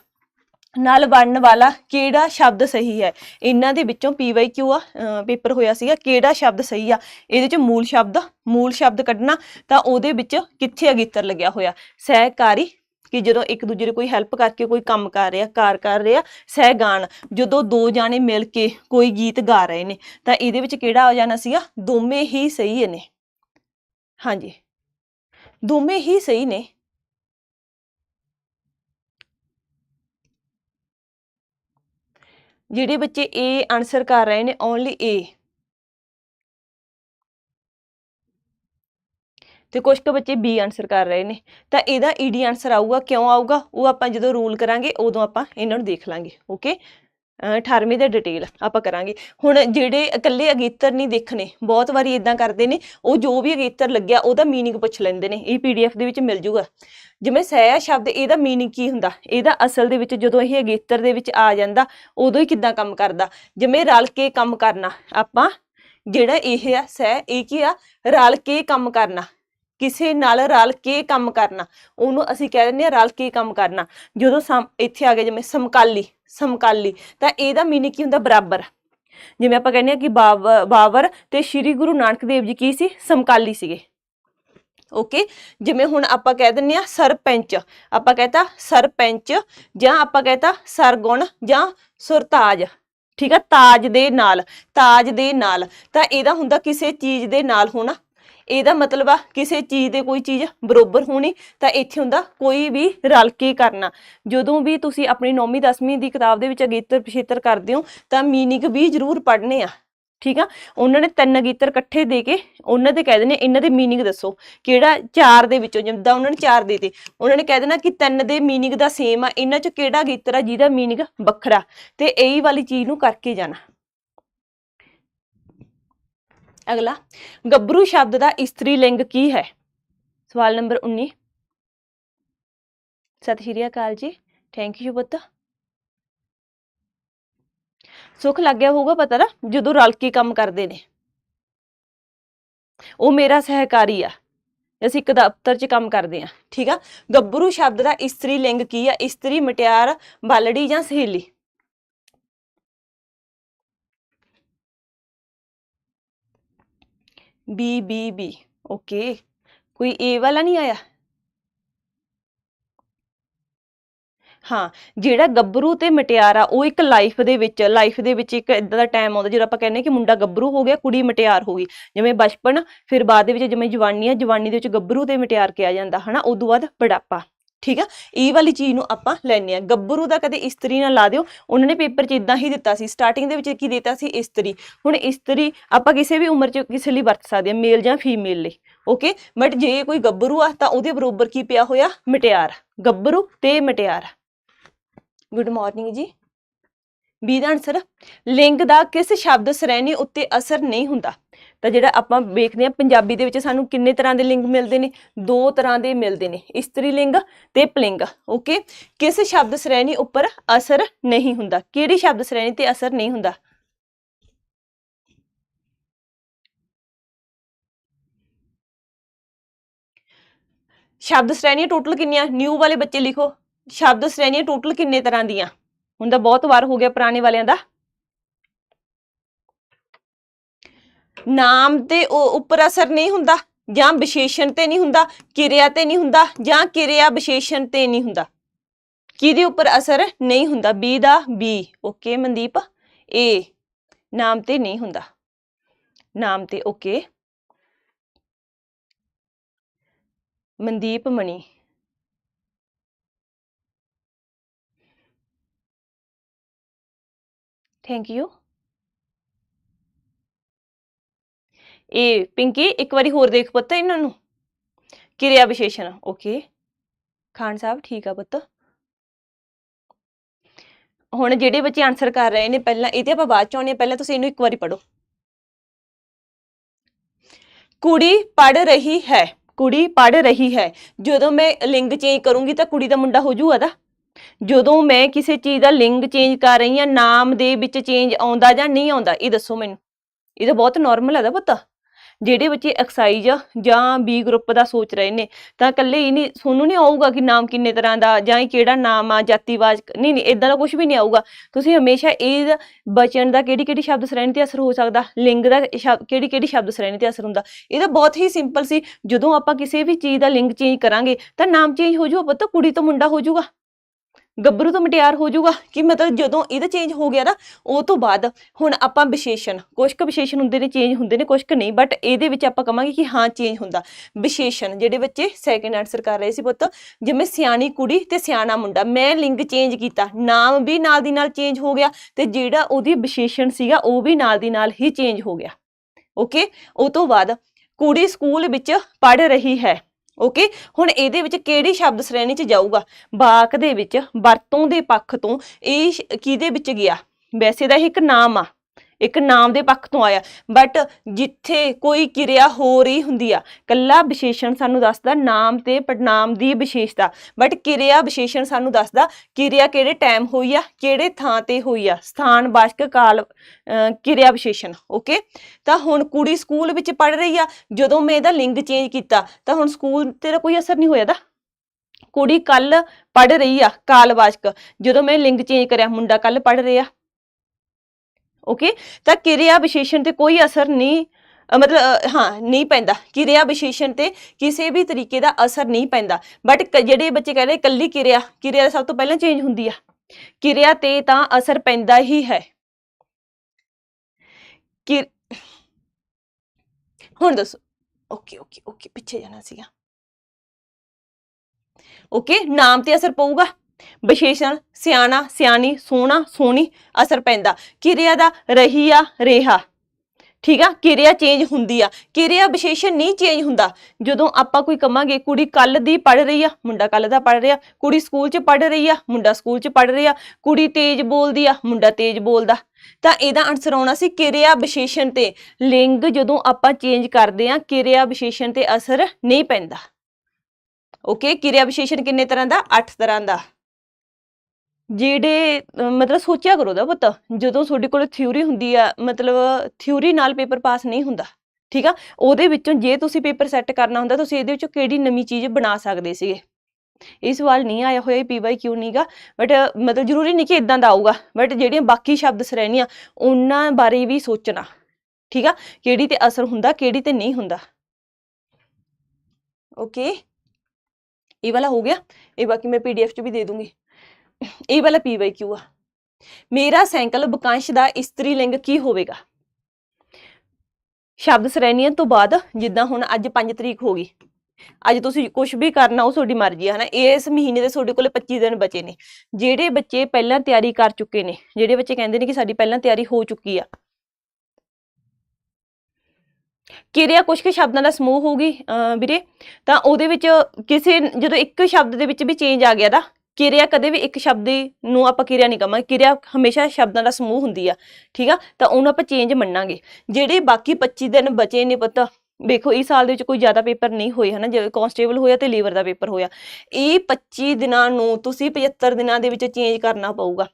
ਨਾਲ ਬਣਨ ਵਾਲਾ ਕਿਹੜਾ ਸ਼ਬਦ ਸਹੀ ਹੈ? ਇਹਨਾਂ ਦੇ ਵਿੱਚੋਂ ਪੀਵਾਈਕਿਊ ਆ ਪੇਪਰ ਹੋਇਆ ਸੀਗਾ, ਕਿਹੜਾ ਸ਼ਬਦ ਸਹੀ ਆ? ਇਹਦੇ ਚ ਮੂਲ ਸ਼ਬਦ ਮੂਲ ਸ਼ਬਦ ਕੱਢਣਾ, ਤਾਂ ਉਹਦੇ ਵਿੱਚ ਕਿੱਥੇ ਅਗੇਤਰ ਲੱਗਿਆ ਹੋਇਆ? ਸਹਿਕਾਰੀ, ਕਿ ਜਦੋਂ ਇੱਕ ਦੂਜੇ ਦੀ ਕੋਈ ਹੈਲਪ ਕਰਕੇ ਕੋਈ ਕੰਮ ਕਰ ਰਿਹਾ, ਕਾਰ ਕਰ ਰਿਹਾ, ਸਹਿਗਾਨ, ਜਦੋਂ ਦੋ ਜਾਣੇ ਮਿਲ ਕੇ ਕੋਈ ਗੀਤ ਗਾ ਰਹੇ ਨੇ, ਤਾਂ ਇਹਦੇ ਵਿੱਚ ਕਿਹੜਾ ਆ ਜਾਣਾ ਸੀਗਾ? ਦੋਵੇਂ ਹੀ ਸਹੀ ਨੇ। ਹਾਂਜੀ। ਦੋਵੇਂ ਹੀ ਸਹੀ ਨੇ। ਜਿਹੜੇ ਬੱਚੇ A ਆਨਸਰ ਕਰ ਰਹੇ ਨੇ ਓਨਲੀ A ਤੇ ਕੁਝ ਕੁ ਬੱਚੇ B ਆਨਸਰ ਕਰ ਰਹੇ ਨੇ। ਤਾਂ ਇਹਦਾ ED ਆਨਸਰ ਆਊਗਾ, ਕਿਉਂ ਆਊਗਾ? ਉਹ ਆਪਾਂ ਜਦੋਂ ਰੂਲ ਕਰਾਂਗੇ, ਉਦੋਂ ਆਪਾਂ ਇਹਨਾਂ ਨੂੰ ਦੇਖ ਲਾਂਗੇ ਓਕੇ 18ਵੀਂ ਦਾ ਡਿਟੇਲ ਆਪਾਂ ਕਰਾਂਗੇ। ਹੁਣ ਜਿਹੜੇ ਇਕੱਲੇ ਅਗੇਤਰ ਨਹੀਂ ਦੇਖਣੇ, ਬਹੁਤ ਵਾਰੀ ਇਦਾਂ ਕਰਦੇ ਨੇ, ਉਹ ਜੋ ਵੀ ਅਗੇਤਰ ਲੱਗਿਆ, ਉਹਦਾ ਮੀਨਿੰਗ ਪੁੱਛ ਲੈਂਦੇ ਨੇ। ਇਹ ਪੀਡੀਐਫ ਦੇ ਵਿੱਚ ਮਿਲ ਜੂਗਾ। ਜਿਵੇਂ ਸਹਿ ਸ਼ਬਦ, ਇਹਦਾ ਮੀਨਿੰਗ ਕੀ ਹੁੰਦਾ? ਇਹਦਾ ਅਸਲ ਦੇ ਵਿੱਚ ਜਦੋਂ ਇਹ ਅਗੇਤਰ ਦੇ ਵਿੱਚ ਆ ਜਾਂਦਾ, ਉਦੋਂ ਹੀ ਕਿੱਦਾਂ ਕੰਮ ਕਰਦਾ? ਜਿਵੇਂ ਰਲ ਕੇ ਕੰਮ ਕਰਨਾ, ਆਪਾਂ ਜਿਹੜਾ ਇਹ ਆ, ਸਹਿ, ਇਹ ਕੀ ਆ? ਰਲ ਕੇ ਕੰਮ ਕਰਨਾ। ਕਿਸੇ ਨਾਲ ਰਲ ਕੇ ਕੰਮ ਕਰਨਾ, ਉਹਨੂੰ ਅਸੀਂ ਕਹਿ ਦਿੰਦੇ ਆ ਰਲ ਕੇ ਕੰਮ ਕਰਨਾ। ਜਦੋਂ ਸਮ, ਇੱਥੇ ਆ ਗਏ ਜਿਵੇਂ ਸਮਕਾਲੀ ਸਮਕਾਲੀ, ਤਾਂ ਇਹਦਾ ਮੀਨਿੰਗ ਕੀ ਹੁੰਦਾ? ਬਰਾਬਰ। ਜਿਵੇਂ ਆਪਾਂ ਕਹਿੰਦੇ ਆ ਕਿ ਬਾਬਰ ਤੇ ਸ੍ਰੀ ਗੁਰੂ ਨਾਨਕ ਦੇਵ ਜੀ ਕੀ ਸੀ? ਸਮਕਾਲੀ ਸੀਗੇ। ਓਕੇ? ਜਿਵੇਂ ਹੁਣ ਆਪਾਂ ਕਹਿ ਦਿੰਨੇ ਆ ਸਰਪੰਚ, ਆਪਾਂ ਕਹਤਾ ਸਰਪੰਚ ਜਾਂ ਆਪਾਂ ਕਹਤਾ ਸਰਗੁਣ ਜਾਂ ਸੁਰਤਾਜ। ਠੀਕ ਆ? ਤਾਜ ਦੇ ਨਾਲ, ਤਾਜ ਦੇ ਨਾਲ। ਤਾਂ ਇਹਦਾ ਹੁੰਦਾ ਕਿਸੇ ਚੀਜ਼ ਦੇ ਨਾਲ ਹੋਣਾ। ਇਹਦਾ ਮਤਲਬ ਆ ਕਿਸੇ ਚੀਜ਼ ਦੇ ਕੋਈ ਚੀਜ਼ ਬਰੋਬਰ ਹੋਣੀ, ਤਾਂ ਇੱਥੇ ਹੁੰਦਾ ਕੋਈ ਵੀ ਰਲ ਕੇ ਕਰਨਾ। ਜਦੋਂ ਵੀ ਤੁਸੀਂ ਆਪਣੀ 9ਵੀਂ 10ਵੀਂ ਦੀ ਕਿਤਾਬ ਦੇ ਵਿੱਚ ਅਗੇਤਰ ਪਿਛੇਤਰ ਕਰਦੇ ਹੋ, ਤਾਂ ਮੀਨਿੰਗ ਵੀ ਜ਼ਰੂਰ ਪੜ੍ਹਨੇ ਆ, ਠੀਕ ਆ? ਉਹਨਾਂ ਨੇ ਤਿੰਨ ਅਗੇਤਰ ਇਕੱਠੇ ਦੇ ਕੇ ਉਹਨਾਂ ਦੇ ਕਹਿ ਦੇਣੇ ਇਹਨਾਂ ਦੇ ਮੀਨਿੰਗ ਦੱਸੋ, ਕਿਹੜਾ ਚਾਰ ਦੇ ਵਿੱਚੋਂ ਜਿੱਦਾਂ ਉਹਨਾਂ ਨੇ ਚਾਰ ਦੇ ਤੇ, ਉਹਨਾਂ ਨੇ ਕਹਿ ਦੇਣਾ ਕਿ ਤਿੰਨ ਦੇ ਮੀਨਿੰਗ ਦਾ ਸੇਮ ਆ, ਇਹਨਾਂ ਚ ਕਿਹੜਾ ਗੀਤਰ ਆ ਜਿਹਦਾ ਮੀਨਿੰਗ ਵੱਖਰਾ, ਤੇ ਇਹੀ ਵਾਲੀ ਚੀਜ਼ ਨੂੰ ਕਰਕੇ ਜਾਣਾ। ਅਗਲਾ, ਗੱਭਰੂ ਸ਼ਬਦ ਦਾ ਇਸਤਰੀ ਲਿੰਗ ਕੀ ਹੈ? ਸਵਾਲ ਨੰਬਰ 19 ਸਤਿ ਸ਼੍ਰੀ ਅਕਾਲ ਜੀ ਥੈਂਕ ਯੂ ਪੁੱਤ। ਸੁੱਖ ਲੱਗ ਗਿਆ ਹੋਊਗਾ ਪਤਾ ਨਾ, ਜਦੋਂ ਰਲ ਕੇ ਕੰਮ ਕਰਦੇ ਨੇ। ਉਹ ਮੇਰਾ ਸਹਿਕਾਰੀ ਆ, ਅਸੀਂ ਇੱਕ ਦਫ਼ਤਰ 'ਚ ਕੰਮ ਕਰਦੇ ਆ ਠੀਕ ਆ? ਗੱਭਰੂ ਸ਼ਬਦ ਦਾ ਇਸਤਰੀ ਲਿੰਗ ਕੀ ਆ? ਇਸਤਰੀ, ਮਟਿਆਰ, ਬਾਲੜੀ ਜਾਂ ਸਹੇਲੀ? ਬੀ ਬੀ ਬੀ ਓਕੇ ਕੋਈ ਏ ਵਾਲਾ ਨਹੀਂ ਆਇਆ? ਹਾਂ, ਜਿਹੜਾ ਗੱਭਰੂ ਤੇ ਮਟਿਆਰ ਆ, ਉਹ ਇੱਕ ਲਾਈਫ ਦੇ ਵਿੱਚ ਲਾਈਫ ਦੇ ਵਿੱਚ ਇੱਕ ਇਦਾਂ ਦਾ ਟਾਈਮ ਆਉਂਦਾ ਜਦੋਂ ਆਪਾਂ ਕਹਿੰਦੇ ਕਿ ਮੁੰਡਾ ਗੱਭਰੂ ਹੋ ਗਿਆ, ਕੁੜੀ ਮਟਿਆਰ ਹੋ ਗਈ। ਜਿਵੇਂ ਬਚਪਨ, ਫਿਰ ਬਾਅਦ ਦੇ ਵਿੱਚ ਜਿਵੇਂ ਜਵਾਨੀ ਆ, ਜਵਾਨੀ ਦੇ ਵਿੱਚ ਗੱਭਰੂ ਤੇ ਮਟਿਆਰ ਕਿਹਾ ਜਾਂਦਾ, ਹਨਾ? ਉਦੋਂ ਬਾਅਦ ਬੁਢਾਪਾ। ਠੀਕ ਆ? ਇਹ ਵਾਲੀ ਚੀਜ਼ ਨੂੰ ਆਪਾਂ ਲੈਣੇ ਆ। ਗੱਭਰੂ ਦਾ ਕਦੇ ਇਸਤਰੀ ਨਾਲ ਲਾ ਦਿਓ। ਉਹਨਾਂ ਨੇ ਪੇਪਰ 'ਚ ਇਦਾਂ ਹੀ ਦਿੱਤਾ ਸੀ। ਸਟਾਰਟਿੰਗ ਦੇ ਵਿੱਚ ਕੀ ਦਿੱਤਾ ਸੀ? ਇਸਤਰੀ। ਹੁਣ ਇਸਤਰੀ ਆਪਾਂ ਕਿਸੇ ਵੀ ਉਮਰ 'ਚ ਕਿਸੇ ਲਈ ਵਰਤ ਸਕਦੇ ਆ ਮੇਲ ਜਾਂ ਫੀਮੇਲ ਲਈ। ਓਕੇ ਬਟ ਜੇ ਕੋਈ ਗੱਭਰੂ ਆ, ਤਾਂ ਉਹਦੇ ਬਰੋਬਰ ਕੀ ਪਿਆ ਹੋਇਆ? ਮਟਿਆਰ। ਗੱਭਰੂ ਤੇ ਮਟਿਆਰ। ਗੁੱਡ ਮਾਰਨਿੰਗ ਜੀ। ਬੀ ਦਾ ਆਨਸਰ ਲਿੰਗ ਦਾ ਕਿਸ ਸ਼ਬਦ ਸ਼੍ਰੇਣੀ ਉੱਤੇ ਅਸਰ ਨਹੀਂ ਹੁੰਦਾ? ਤਾਂ ਜਿਹੜਾ ਆਪਾਂ ਵੇਖਦੇ ਹਾਂ ਪੰਜਾਬੀ ਦੇ ਵਿੱਚ ਸਾਨੂੰ ਕਿੰਨੇ ਤਰ੍ਹਾਂ ਦੇ ਲਿੰਗ ਮਿਲਦੇ ਨੇ? ਦੋ ਤਰ੍ਹਾਂ ਦੇ ਮਿਲਦੇ ਨੇ, ਇਸਤਰੀ ਲਿੰਗ ਤੇ ਪਲਿੰਗ ਓਕੇ ਕਿਸ ਸ਼ਬਦ ਸ਼੍ਰੇਣੀ ਉੱਪਰ ਅਸਰ ਨਹੀਂ ਹੁੰਦਾ? ਕਿਹੜੀ ਸ਼ਬਦ ਸ਼੍ਰੇਣੀ ਤੇ ਅਸਰ ਨਹੀਂ ਹੁੰਦਾ? ਸ਼ਬਦ ਸ਼੍ਰੇਣੀਆਂ ਟੋਟਲ ਕਿੰਨੀਆਂ? ਨਿਊ ਵਾਲੇ ਬੱਚੇ ਲਿਖੋ। ਸ਼ਬਦ ਸ਼੍ਰੇਣੀਆਂ ਟੋਟਲ ਕਿੰਨੇ ਤਰ੍ਹਾਂ ਦੀਆਂ? ਹੁਣ ਤਾਂ ਬਹੁਤ ਵਾਰ ਹੋ ਗਿਆ ਪੁਰਾਣੇ ਵਾਲਿਆਂ ਦਾ। ਨਾਮ ਤੇ ਉਹ ਉੱਪਰ ਅਸਰ ਨਹੀਂ ਹੁੰਦਾ ਜਾਂ ਵਿਸ਼ੇਸ਼ਣ ਤੇ ਨਹੀਂ ਹੁੰਦਾ, ਕਿਰਿਆ ਤੇ ਨਹੀਂ ਹੁੰਦਾ ਜਾਂ ਕਿਰਿਆ ਵਿਸ਼ੇਸ਼ਣ ਤੇ ਨਹੀਂ ਹੁੰਦਾ। ਕਿਹਦੇ ਉੱਪਰ ਅਸਰ ਨਹੀਂ ਹੁੰਦਾ? ਬੀ ਦਾ ਬੀ। ਓਕੇ ਮਨਦੀਪ। ਏ। ਨਾਮ ਤੇ ਨਹੀਂ ਹੁੰਦਾ। ਨਾਮ ਤੇ okay. Mandeep Mani. Thank you. ਇਹ ਪਿੰਕੀ, ਇੱਕ ਵਾਰੀ ਹੋਰ ਦੇਖ ਪੁੱਤ ਇਹਨਾਂ ਨੂੰ। ਕਿਰਿਆ ਵਿਸ਼ੇਸ਼ਣ ਓਕੇ ਖਾਨ ਸਾਹਿਬ, ਠੀਕ ਆ ਪੁੱਤ। ਹੁਣ ਜਿਹੜੇ ਬੱਚੇ ਆਨਸਰ ਕਰ ਰਹੇ ਨੇ ਪਹਿਲਾਂ, ਇਹ ਤੇ ਆਪਾਂ ਬਾਅਦ ਚ ਆਉਣੇ ਪਹਿਲਾਂ ਤੁਸੀਂ ਇਹਨੂੰ ਇੱਕ ਵਾਰੀ ਪੜੋ ਕੁੜੀ ਪੜ ਰਹੀ ਹੈ, ਕੁੜੀ ਪੜ ਰਹੀ ਹੈ। ਜਦੋਂ ਮੈਂ ਲਿੰਗ ਚੇਂਜ ਕਰੂੰਗੀ ਤਾਂ ਕੁੜੀ ਦਾ ਮੁੰਡਾ ਹੋ ਜਾਊਗਾ ਦਾ ਜਦੋਂ ਮੈਂ ਕਿਸੇ ਚੀਜ਼ ਦਾ ਲਿੰਗ ਚੇਂਜ ਕਰ ਰਹੀ ਹਾਂ, ਨਾਮ ਦੇ ਵਿੱਚ ਚੇਂਜ ਆਉਂਦਾ ਜਾਂ ਨਹੀਂ ਆਉਂਦਾ, ਇਹ ਦੱਸੋ ਮੈਨੂੰ। ਇਹ ਤਾਂ ਬਹੁਤ ਨਾਰਮਲ ਹੈ ਦਾ ਪੁੱਤ। ਜਿਹੜੇ ਬੱਚੇ ਐਕਸਾਈਜ਼ ਜਾਂ ਬੀ ਗਰੁੱਪ ਦਾ ਸੋਚ ਰਹੇ ਨੇ, ਤਾਂ ਇਕੱਲੇ ਹੀ ਨਹੀਂ, ਤੁਹਾਨੂੰ ਨਹੀਂ ਆਊਗਾ ਕਿ ਨਾਮ ਕਿੰਨੇ ਤਰ੍ਹਾਂ ਦਾ ਜਾਂ ਇਹ ਕਿਹੜਾ ਨਾਮ ਆ ਜਾਤੀਵਾਜ ਨਹੀਂ ਨਹੀਂ ਇਦਾਂ ਦਾ ਕੁਝ ਵੀ ਨਹੀਂ ਆਊਗਾ। ਤੁਸੀਂ ਹਮੇਸ਼ਾ ਇਹ ਬਚਨ ਦਾ ਕਿਹੜੀ ਕਿਹੜੀ ਸ਼ਬਦ ਸ਼੍ਰੇਣੀ ਤੇ ਅਸਰ ਹੋ ਸਕਦਾ? ਲਿੰਗ ਦਾ ਕਿਹੜੀ ਕਿਹੜੀ ਸ਼ਬਦ ਸ਼੍ਰੇਣੀ ਤੇ ਅਸਰ ਹੁੰਦਾ? ਇਹ ਤਾਂ ਬਹੁਤ ਹੀ ਸਿੰਪਲ ਸੀ। ਜਦੋਂ ਆਪਾਂ ਕਿਸੇ ਵੀ ਚੀਜ਼ ਦਾ ਲਿੰਗ ਚੇਂਜ ਕਰਾਂਗੇ, ਤਾਂ ਨਾਮ ਚੇਂਜ ਹੋ ਜਾਊਗਾ ਪੁੱਤ, ਕੁੜੀ ਤੋਂ ਮੁੰਡਾ ਹੋ ਜਾਊਗਾ ਗੱਭਰੂ ਤੋਂ ਮਟਿਆਰ ਹੋ ਜਾਊਗਾ ਕਿ ਮਤਲਬ ਜਦੋਂ ਇਹਦਾ ਚੇਂਜ ਹੋ ਗਿਆ ਨਾ, ਉਹ ਤੋਂ ਬਾਅਦ ਹੁਣ ਆਪਾਂ ਵਿਸ਼ੇਸ਼ਣ ਕੁਝ ਕੁ ਵਿਸ਼ੇਸ਼ਣ ਹੁੰਦੇ ਨੇ ਚੇਂਜ ਹੁੰਦੇ ਨੇ ਕੁਝ ਕੁ ਨਹੀਂ ਬਟ ਇਹਦੇ ਵਿੱਚ ਆਪਾਂ ਕਵਾਂਗੇ ਕਿ ਹਾਂ ਚੇਂਜ ਹੁੰਦਾ। ਵਿਸ਼ੇਸ਼ਣ, ਜਿਹੜੇ ਬੱਚੇ ਸੈਕਿੰਡ ਆਨਸਰ ਕਰ ਰਹੇ ਸੀ ਪੁੱਤ, ਜਿਵੇਂ ਸਿਆਣੀ ਕੁੜੀ ਤੇ ਸਿਆਣਾ ਮੁੰਡਾ, ਮੈਂ ਲਿੰਗ ਚੇਂਜ ਕੀਤਾ, ਨਾਮ ਵੀ ਨਾਲ ਦੀ ਨਾਲ ਚੇਂਜ ਹੋ ਗਿਆ ਤੇ ਜਿਹੜਾ ਉਹਦੀ ਵਿਸ਼ੇਸ਼ਣ ਸੀਗਾ, ਉਹ ਵੀ ਨਾਲ ਦੀ ਨਾਲ ਹੀ ਚੇਂਜ ਹੋ ਗਿਆ। ਓਕੇ ਉਹ ਤੋਂ ਬਾਅਦ ਕੁੜੀ ਸਕੂਲ ਵਿੱਚ ਪੜ ਰਹੀ ਹੈ। ਓਕੇ ਹੁਣ ਇਹਦੇ ਵਿੱਚ ਕਿਹੜੀ ਸ਼ਬਦ ਸ਼੍ਰੇਣੀ ਚ ਜਾਊਗਾ? ਵਾਕ ਦੇ ਵਿੱਚ, ਵਰਤੋਂ ਦੇ ਪੱਖ ਤੋਂ ਇਹ ਸ਼- ਕਿਹਦੇ ਵਿੱਚ ਗਿਆ? ਵੈਸੇ ਤਾਂ ਇਹ ਇੱਕ ਨਾਮ ਆ। ਇੱਕ ਨਾਮ ਦੇ ਪੱਖ ਤੋਂ ਆਇਆ। ਬਟ ਜਿੱਥੇ ਕੋਈ ਕਿਰਿਆ ਹੋ ਰਹੀ ਹੁੰਦੀ ਆ, ਕੱਲਾ ਵਿਸ਼ੇਸ਼ਣ ਸਾਨੂੰ ਦੱਸਦਾ ਨਾਮ ਤੇ ਪੜਨਾਮ ਦੀ ਵਿਸ਼ੇਸ਼ਤਾ। ਬਟ ਕਿਰਿਆ ਵਿਸ਼ੇਸ਼ਣ ਸਾਨੂੰ ਦੱਸਦਾ ਕਿਰਿਆ ਕਿਹੜੇ ਟਾਈਮ ਹੋਈ ਆ, ਕਿਹੜੇ ਥਾਂ ਤੇ ਹੋਈ ਆ। ਸਥਾਨ, ਵਾਚਕ, ਕਾਲ ਕਿਰਿਆ ਵਿਸ਼ੇਸ਼ਣ ਓਕੇ ਤਾਂ ਹੁਣ ਕੁੜੀ ਸਕੂਲ ਵਿੱਚ ਪੜ ਰਹੀ ਆ, ਜਦੋਂ ਮੈਂ ਇਹਦਾ ਲਿੰਗ ਚੇਂਜ ਕੀਤਾ, ਤਾਂ ਹੁਣ ਸਕੂਲ ਤੇਰਾ ਕੋਈ ਅਸਰ ਨਹੀਂ ਹੋਇਆ ਦਾ ਕੁੜੀ ਕੱਲ ਪੜ ਰਹੀ ਆ ਕਾਲਵਾਚਕ ਜਦੋਂ ਮੈਂ ਲਿੰਗ ਚੇਂਜ ਕਰਿਆ, ਮੁੰਡਾ ਕੱਲ ਪੜ ਰਿਹਾ। ਓਕੇ ਤਾਂ ਕਿਰਿਆ ਵਿਸ਼ੇਸ਼ਣ ਤੇ ਕੋਈ ਅਸਰ ਨਹੀਂ ਅ, ਮਤਲਬ ਅ, ਹਾਂ ਨਹੀਂ ਪੈਂਦਾ। ਕਿਰਿਆ ਵਿਸ਼ੇਸ਼ਣ ਤੇ ਕਿਸੇ ਵੀ ਤਰੀਕੇ ਦਾ ਅਸਰ ਨਹੀਂ ਪੈਂਦਾ। ਬਟ ਜਿਹੜੇ ਬੱਚੇ ਕਹਿੰਦੇ ਕੱਲੀ ਕਿਰਿਆ ਕਿਰਿਆ ਸਭ ਤੋਂ ਪਹਿਲਾਂ ਚੇਂਜ ਹੁੰਦੀ ਆ। ਕਿਰਿਆ ਤੇ ਤਾਂ ਅਸਰ ਪੈਂਦਾ ਹੀ ਹੈ। ਕਿ ਹੁਣ ਦੱਸੋ। ਓਕੇ ਓਕੇ ਓਕੇ ਪਿੱਛੇ ਜਾਣਾ ਸੀਗਾ। ਓਕੇ ਨਾਮ ਤੇ ਅਸਰ ਪਊਗਾ। ਵਿਸ਼ੇਸ਼ਣ ਸਿਆਣਾ, ਸਿਆਣੀ, ਸੋਹਣਾ, ਸੋਹਣੀ ਅਸਰ ਪੈਂਦਾ। ਕਿਰਿਆ ਦਾ ਰਹੀ ਆ ਰਿਹਾ। ਠੀਕ ਆ? ਕਿਰਿਆ ਚੇਂਜ ਹੁੰਦੀ ਆ। ਕਿਰਿਆ ਵਿਸ਼ੇਸ਼ਣ ਨਹੀਂ ਚੇਂਜ ਹੁੰਦਾ। ਜਦੋਂ ਆਪਾਂ ਕੋਈ ਕਵਾਂਗੇ ਕੁੜੀ ਕੱਲ ਦੀ ਪੜ ਰਹੀ ਆ, ਮੁੰਡਾ ਕੱਲ ਦਾ ਪੜ ਰਿਹਾ। ਕੁੜੀ ਸਕੂਲ 'ਚ ਪੜ ਰਹੀ ਆ, ਮੁੰਡਾ ਸਕੂਲ 'ਚ ਪੜ ਰਿਹਾ। ਕੁੜੀ ਤੇਜ਼ ਬੋਲਦੀ ਆ, ਮੁੰਡਾ ਤੇਜ਼ ਬੋਲਦਾ। ਤਾਂ ਇਹਦਾ ਆਨਸਰ ਆਉਣਾ ਸੀ ਕਿਰਿਆ ਵਿਸ਼ੇਸ਼ਣ ਤੇ। ਲਿੰਗ ਜਦੋਂ ਆਪਾਂ ਚੇਂਜ ਕਰਦੇ ਆ, ਕਿਰਿਆ ਵਿਸ਼ੇਸ਼ਣ ਤੇ ਅਸਰ ਨਹੀਂ ਪੈਂਦਾ। ਓਕੇ ਕਿਰਿਆ ਵਿਸ਼ੇਸ਼ਣ ਕਿੰਨੇ ਤਰ੍ਹਾਂ ਦਾ? 8 ਤਰ੍ਹਾਂ ਦਾ। ਜਿਹੜੇ, ਅਹ, ਮਤਲਬ ਸੋਚਿਆ ਕਰੋ ਦਾ ਪੁੱਤ, ਜਦੋਂ ਤੁਹਾਡੇ ਕੋਲ ਥਿਊਰੀ ਹੁੰਦੀ ਆ, ਮਤਲਬ ਥਿਊਰੀ ਨਾਲ ਪੇਪਰ ਪਾਸ ਨਹੀਂ ਹੁੰਦਾ, ਠੀਕ ਆ? ਉਹਦੇ ਵਿੱਚੋਂ ਜੇ ਤੁਸੀਂ ਪੇਪਰ ਸੈੱਟ ਕਰਨਾ ਹੁੰਦਾ, ਤੁਸੀਂ ਇਹਦੇ ਵਿੱਚੋਂ ਕਿਹੜੀ ਨਵੀਂ ਚੀਜ਼ ਬਣਾ ਸਕਦੇ ਸੀਗੇ? ਇਹ ਸਵਾਲ ਨਹੀਂ ਆਇਆ ਹੋਇਆ ਪੀਵਾਈ ਕਿਉਂ ਨਹੀਂਗਾ ਬਟ ਮਤਲਬ ਜ਼ਰੂਰੀ ਨਹੀਂ ਕਿ ਇਦਾਂ ਦਾ ਆਊਗਾ ਬਟ ਜਿਹੜੀਆਂ ਬਾਕੀ ਸ਼ਬਦ ਸ਼੍ਰੇਣੀਆਂ, ਉਹਨਾਂ ਬਾਰੇ ਵੀ ਸੋਚਣਾ, ਠੀਕ ਆ? ਕਿਹੜੀ ਤੇ ਅਸਰ ਹੁੰਦਾ, ਕਿਹੜੀ ਤੇ ਨਹੀਂ ਹੁੰਦਾ। ਓਕੇ ਇਹ ਵਾਲਾ ਹੋ ਗਿਆ, ਇਹ ਬਾਕੀ ਮੈਂ ਪੀਡੀਐਫ ਚ ਵੀ ਦੇ ਦੂੰਗੀ। ਇਹ ਵਾਲਾ ਪੀਵਾਈ ਆ। ਮੇਰਾ ਸਾਈਕਲ ਵਾਕਾਂਸ਼ ਦਾ ਇਸਤਰੀ ਲਿੰਗ ਕੀ ਹੋਵੇਗਾ? ਸ਼ਬਦ ਸ਼੍ਰੇਣੀਆਂ ਤੋਂ ਬਾਅਦ ਜਿੱਦਾਂ ਹੁਣ ਅੱਜ 5 ਤਰੀਕ ਹੋ ਗਈ। ਅੱਜ ਤੁਸੀਂ ਕੁਝ ਵੀ ਕਰਨਾ ਉਹ ਤੁਹਾਡੀ ਮਰਜ਼ੀ ਹੈ ਹਨਾ? ਇਸ ਮਹੀਨੇ ਦੇ ਤੁਹਾਡੇ ਕੋਲ 25 ਦਿਨ ਬਚੇ ਨੇ। ਜਿਹੜੇ ਬੱਚੇ ਪਹਿਲਾਂ ਤਿਆਰੀ ਕਰ ਚੁੱਕੇ ਨੇ, ਜਿਹੜੇ ਬੱਚੇ ਕਹਿੰਦੇ ਨੇ ਕਿ ਸਾਡੀ ਪਹਿਲਾਂ ਤਿਆਰੀ ਹੋ ਚੁੱਕੀ ਆ। ਕਿਰਿਆ ਕੁਝ ਕੁ ਸ਼ਬਦਾਂ ਦਾ ਸਮੂਹ ਹੋਊਗੀ, ਅਹ ਵੀਰੇ, ਤਾਂ ਉਹਦੇ ਵਿੱਚ ਕਿਸੇ ਜਦੋਂ ਇੱਕ ਸ਼ਬਦ ਦੇ ਵਿੱਚ ਵੀ ਚੇਂਜ ਆ ਗਿਆ ਦਾ ਕਿਰਿਆ ਕਦੇ ਵੀ ਇੱਕ ਸ਼ਬਦ ਨੂੰ ਆਪਾਂ ਕਿਰਿਆ ਨਹੀਂ ਕਹਾਂਗੇ। ਕਿਰਿਆ ਹਮੇਸ਼ਾ ਸ਼ਬਦਾਂ ਦਾ ਸਮੂਹ ਹੁੰਦੀ ਆ, ਠੀਕ ਆ? ਤਾਂ ਉਹਨੂੰ ਆਪਾਂ ਚੇਂਜ ਮੰਨਾਂਗੇ। ਜਿਹੜੇ ਬਾਕੀ 25 ਦਿਨ ਬਚੇ ਨੇ ਪੁੱਤ ਵੇਖੋ ਇਸ ਸਾਲ ਦੇ ਵਿੱਚ ਕੋਈ ਜ਼ਿਆਦਾ ਪੇਪਰ ਨਹੀਂ ਹੋਏ, ਹਨਾ? ਜੇ ਕਾਂਸਟੇਬਲ ਹੋਇਆ ਤੇ ਲੀਵਰ ਦਾ ਪੇਪਰ ਹੋਇਆ। ਇਹ 25 ਦਿਨਾਂ ਨੂੰ ਤੁਸੀਂ 75 ਦਿਨਾਂ ਦੇ ਵਿੱਚ ਚੇਂਜ ਕਰਨਾ ਪਊਗਾ।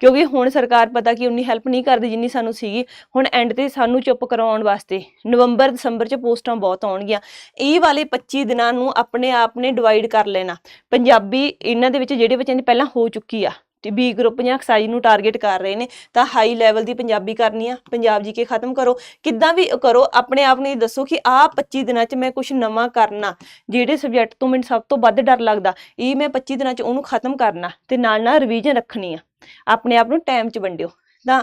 ਕਿਉਂਕਿ ਹੁਣ ਸਰਕਾਰ ਪਤਾ ਕਿ ਉਨੀ ਹੈਲਪ ਨਹੀਂ ਕਰਦੀ ਜਿੰਨੀ ਸਾਨੂੰ ਸੀਗੀ। ਹੁਣ ਐਂਡ ਤੇ ਸਾਨੂੰ ਚੁੱਪ ਕਰਵਾਉਣ ਵਾਸਤੇ ਨਵੰਬਰ, ਦਸੰਬਰ ਚ ਪੋਸਟਾਂ ਬਹੁਤ ਆਉਣਗੀਆਂ। ਇਹ ਵਾਲੇ 25 ਦਿਨਾਂ ਨੂੰ ਆਪਣੇ ਆਪ ਨੇ ਡਿਵਾਈਡ ਕਰ ਲੈਣਾ। ਪੰਜਾਬੀ ਇਹਨਾਂ ਦੇ ਵਿੱਚ ਜਿਹੜੇ ਬੱਚਿਆਂ ਦੀ ਪਹਿਲਾਂ ਹੋ ਚੁੱਕੀ ਆ। ਤੇ ਬੀ ਗਰੁੱਪ ਜਾਂ ਐਕਸਾਈਜ਼ ਨੂੰ ਟਾਰਗੇਟ ਕਰ ਰਹੇ ਨੇ, ਤਾਂ ਹਾਈ ਲੈਵਲ ਦੀ ਪੰਜਾਬੀ ਕਰਨੀ ਆ, ਪੰਜਾਬ ਜੀ ਕੇ ਖਤਮ ਕਰੋ। ਕਿੱਦਾਂ ਵੀ ਕਰੋ, ਆਪਣੇ ਆਪ ਨੂੰ ਇਹ ਦੱਸੋ ਕਿ ਆਹ 25 ਦਿਨਾਂ 'ਚ ਮੈਂ ਕੁਝ ਨਵਾਂ ਕਰਨਾ, ਜਿਹੜੇ ਸਬਜੈਕਟ ਤੋਂ ਮੈਨੂੰ ਸਭ ਤੋਂ ਵੱਧ ਡਰ ਲੱਗਦਾ, ਇਹ ਮੈਂ 25 ਦਿਨਾਂ 'ਚ ਉਹਨੂੰ ਖਤਮ ਕਰਨਾ ਤੇ ਨਾਲ ਨਾਲ ਰਿਵੀਜ਼ਨ ਰੱਖਣੀ ਆ। ਆਪਣੇ ਆਪ ਨੂੰ ਟਾਈਮ 'ਚ ਵੰਡਿਓ। ਤਾਂ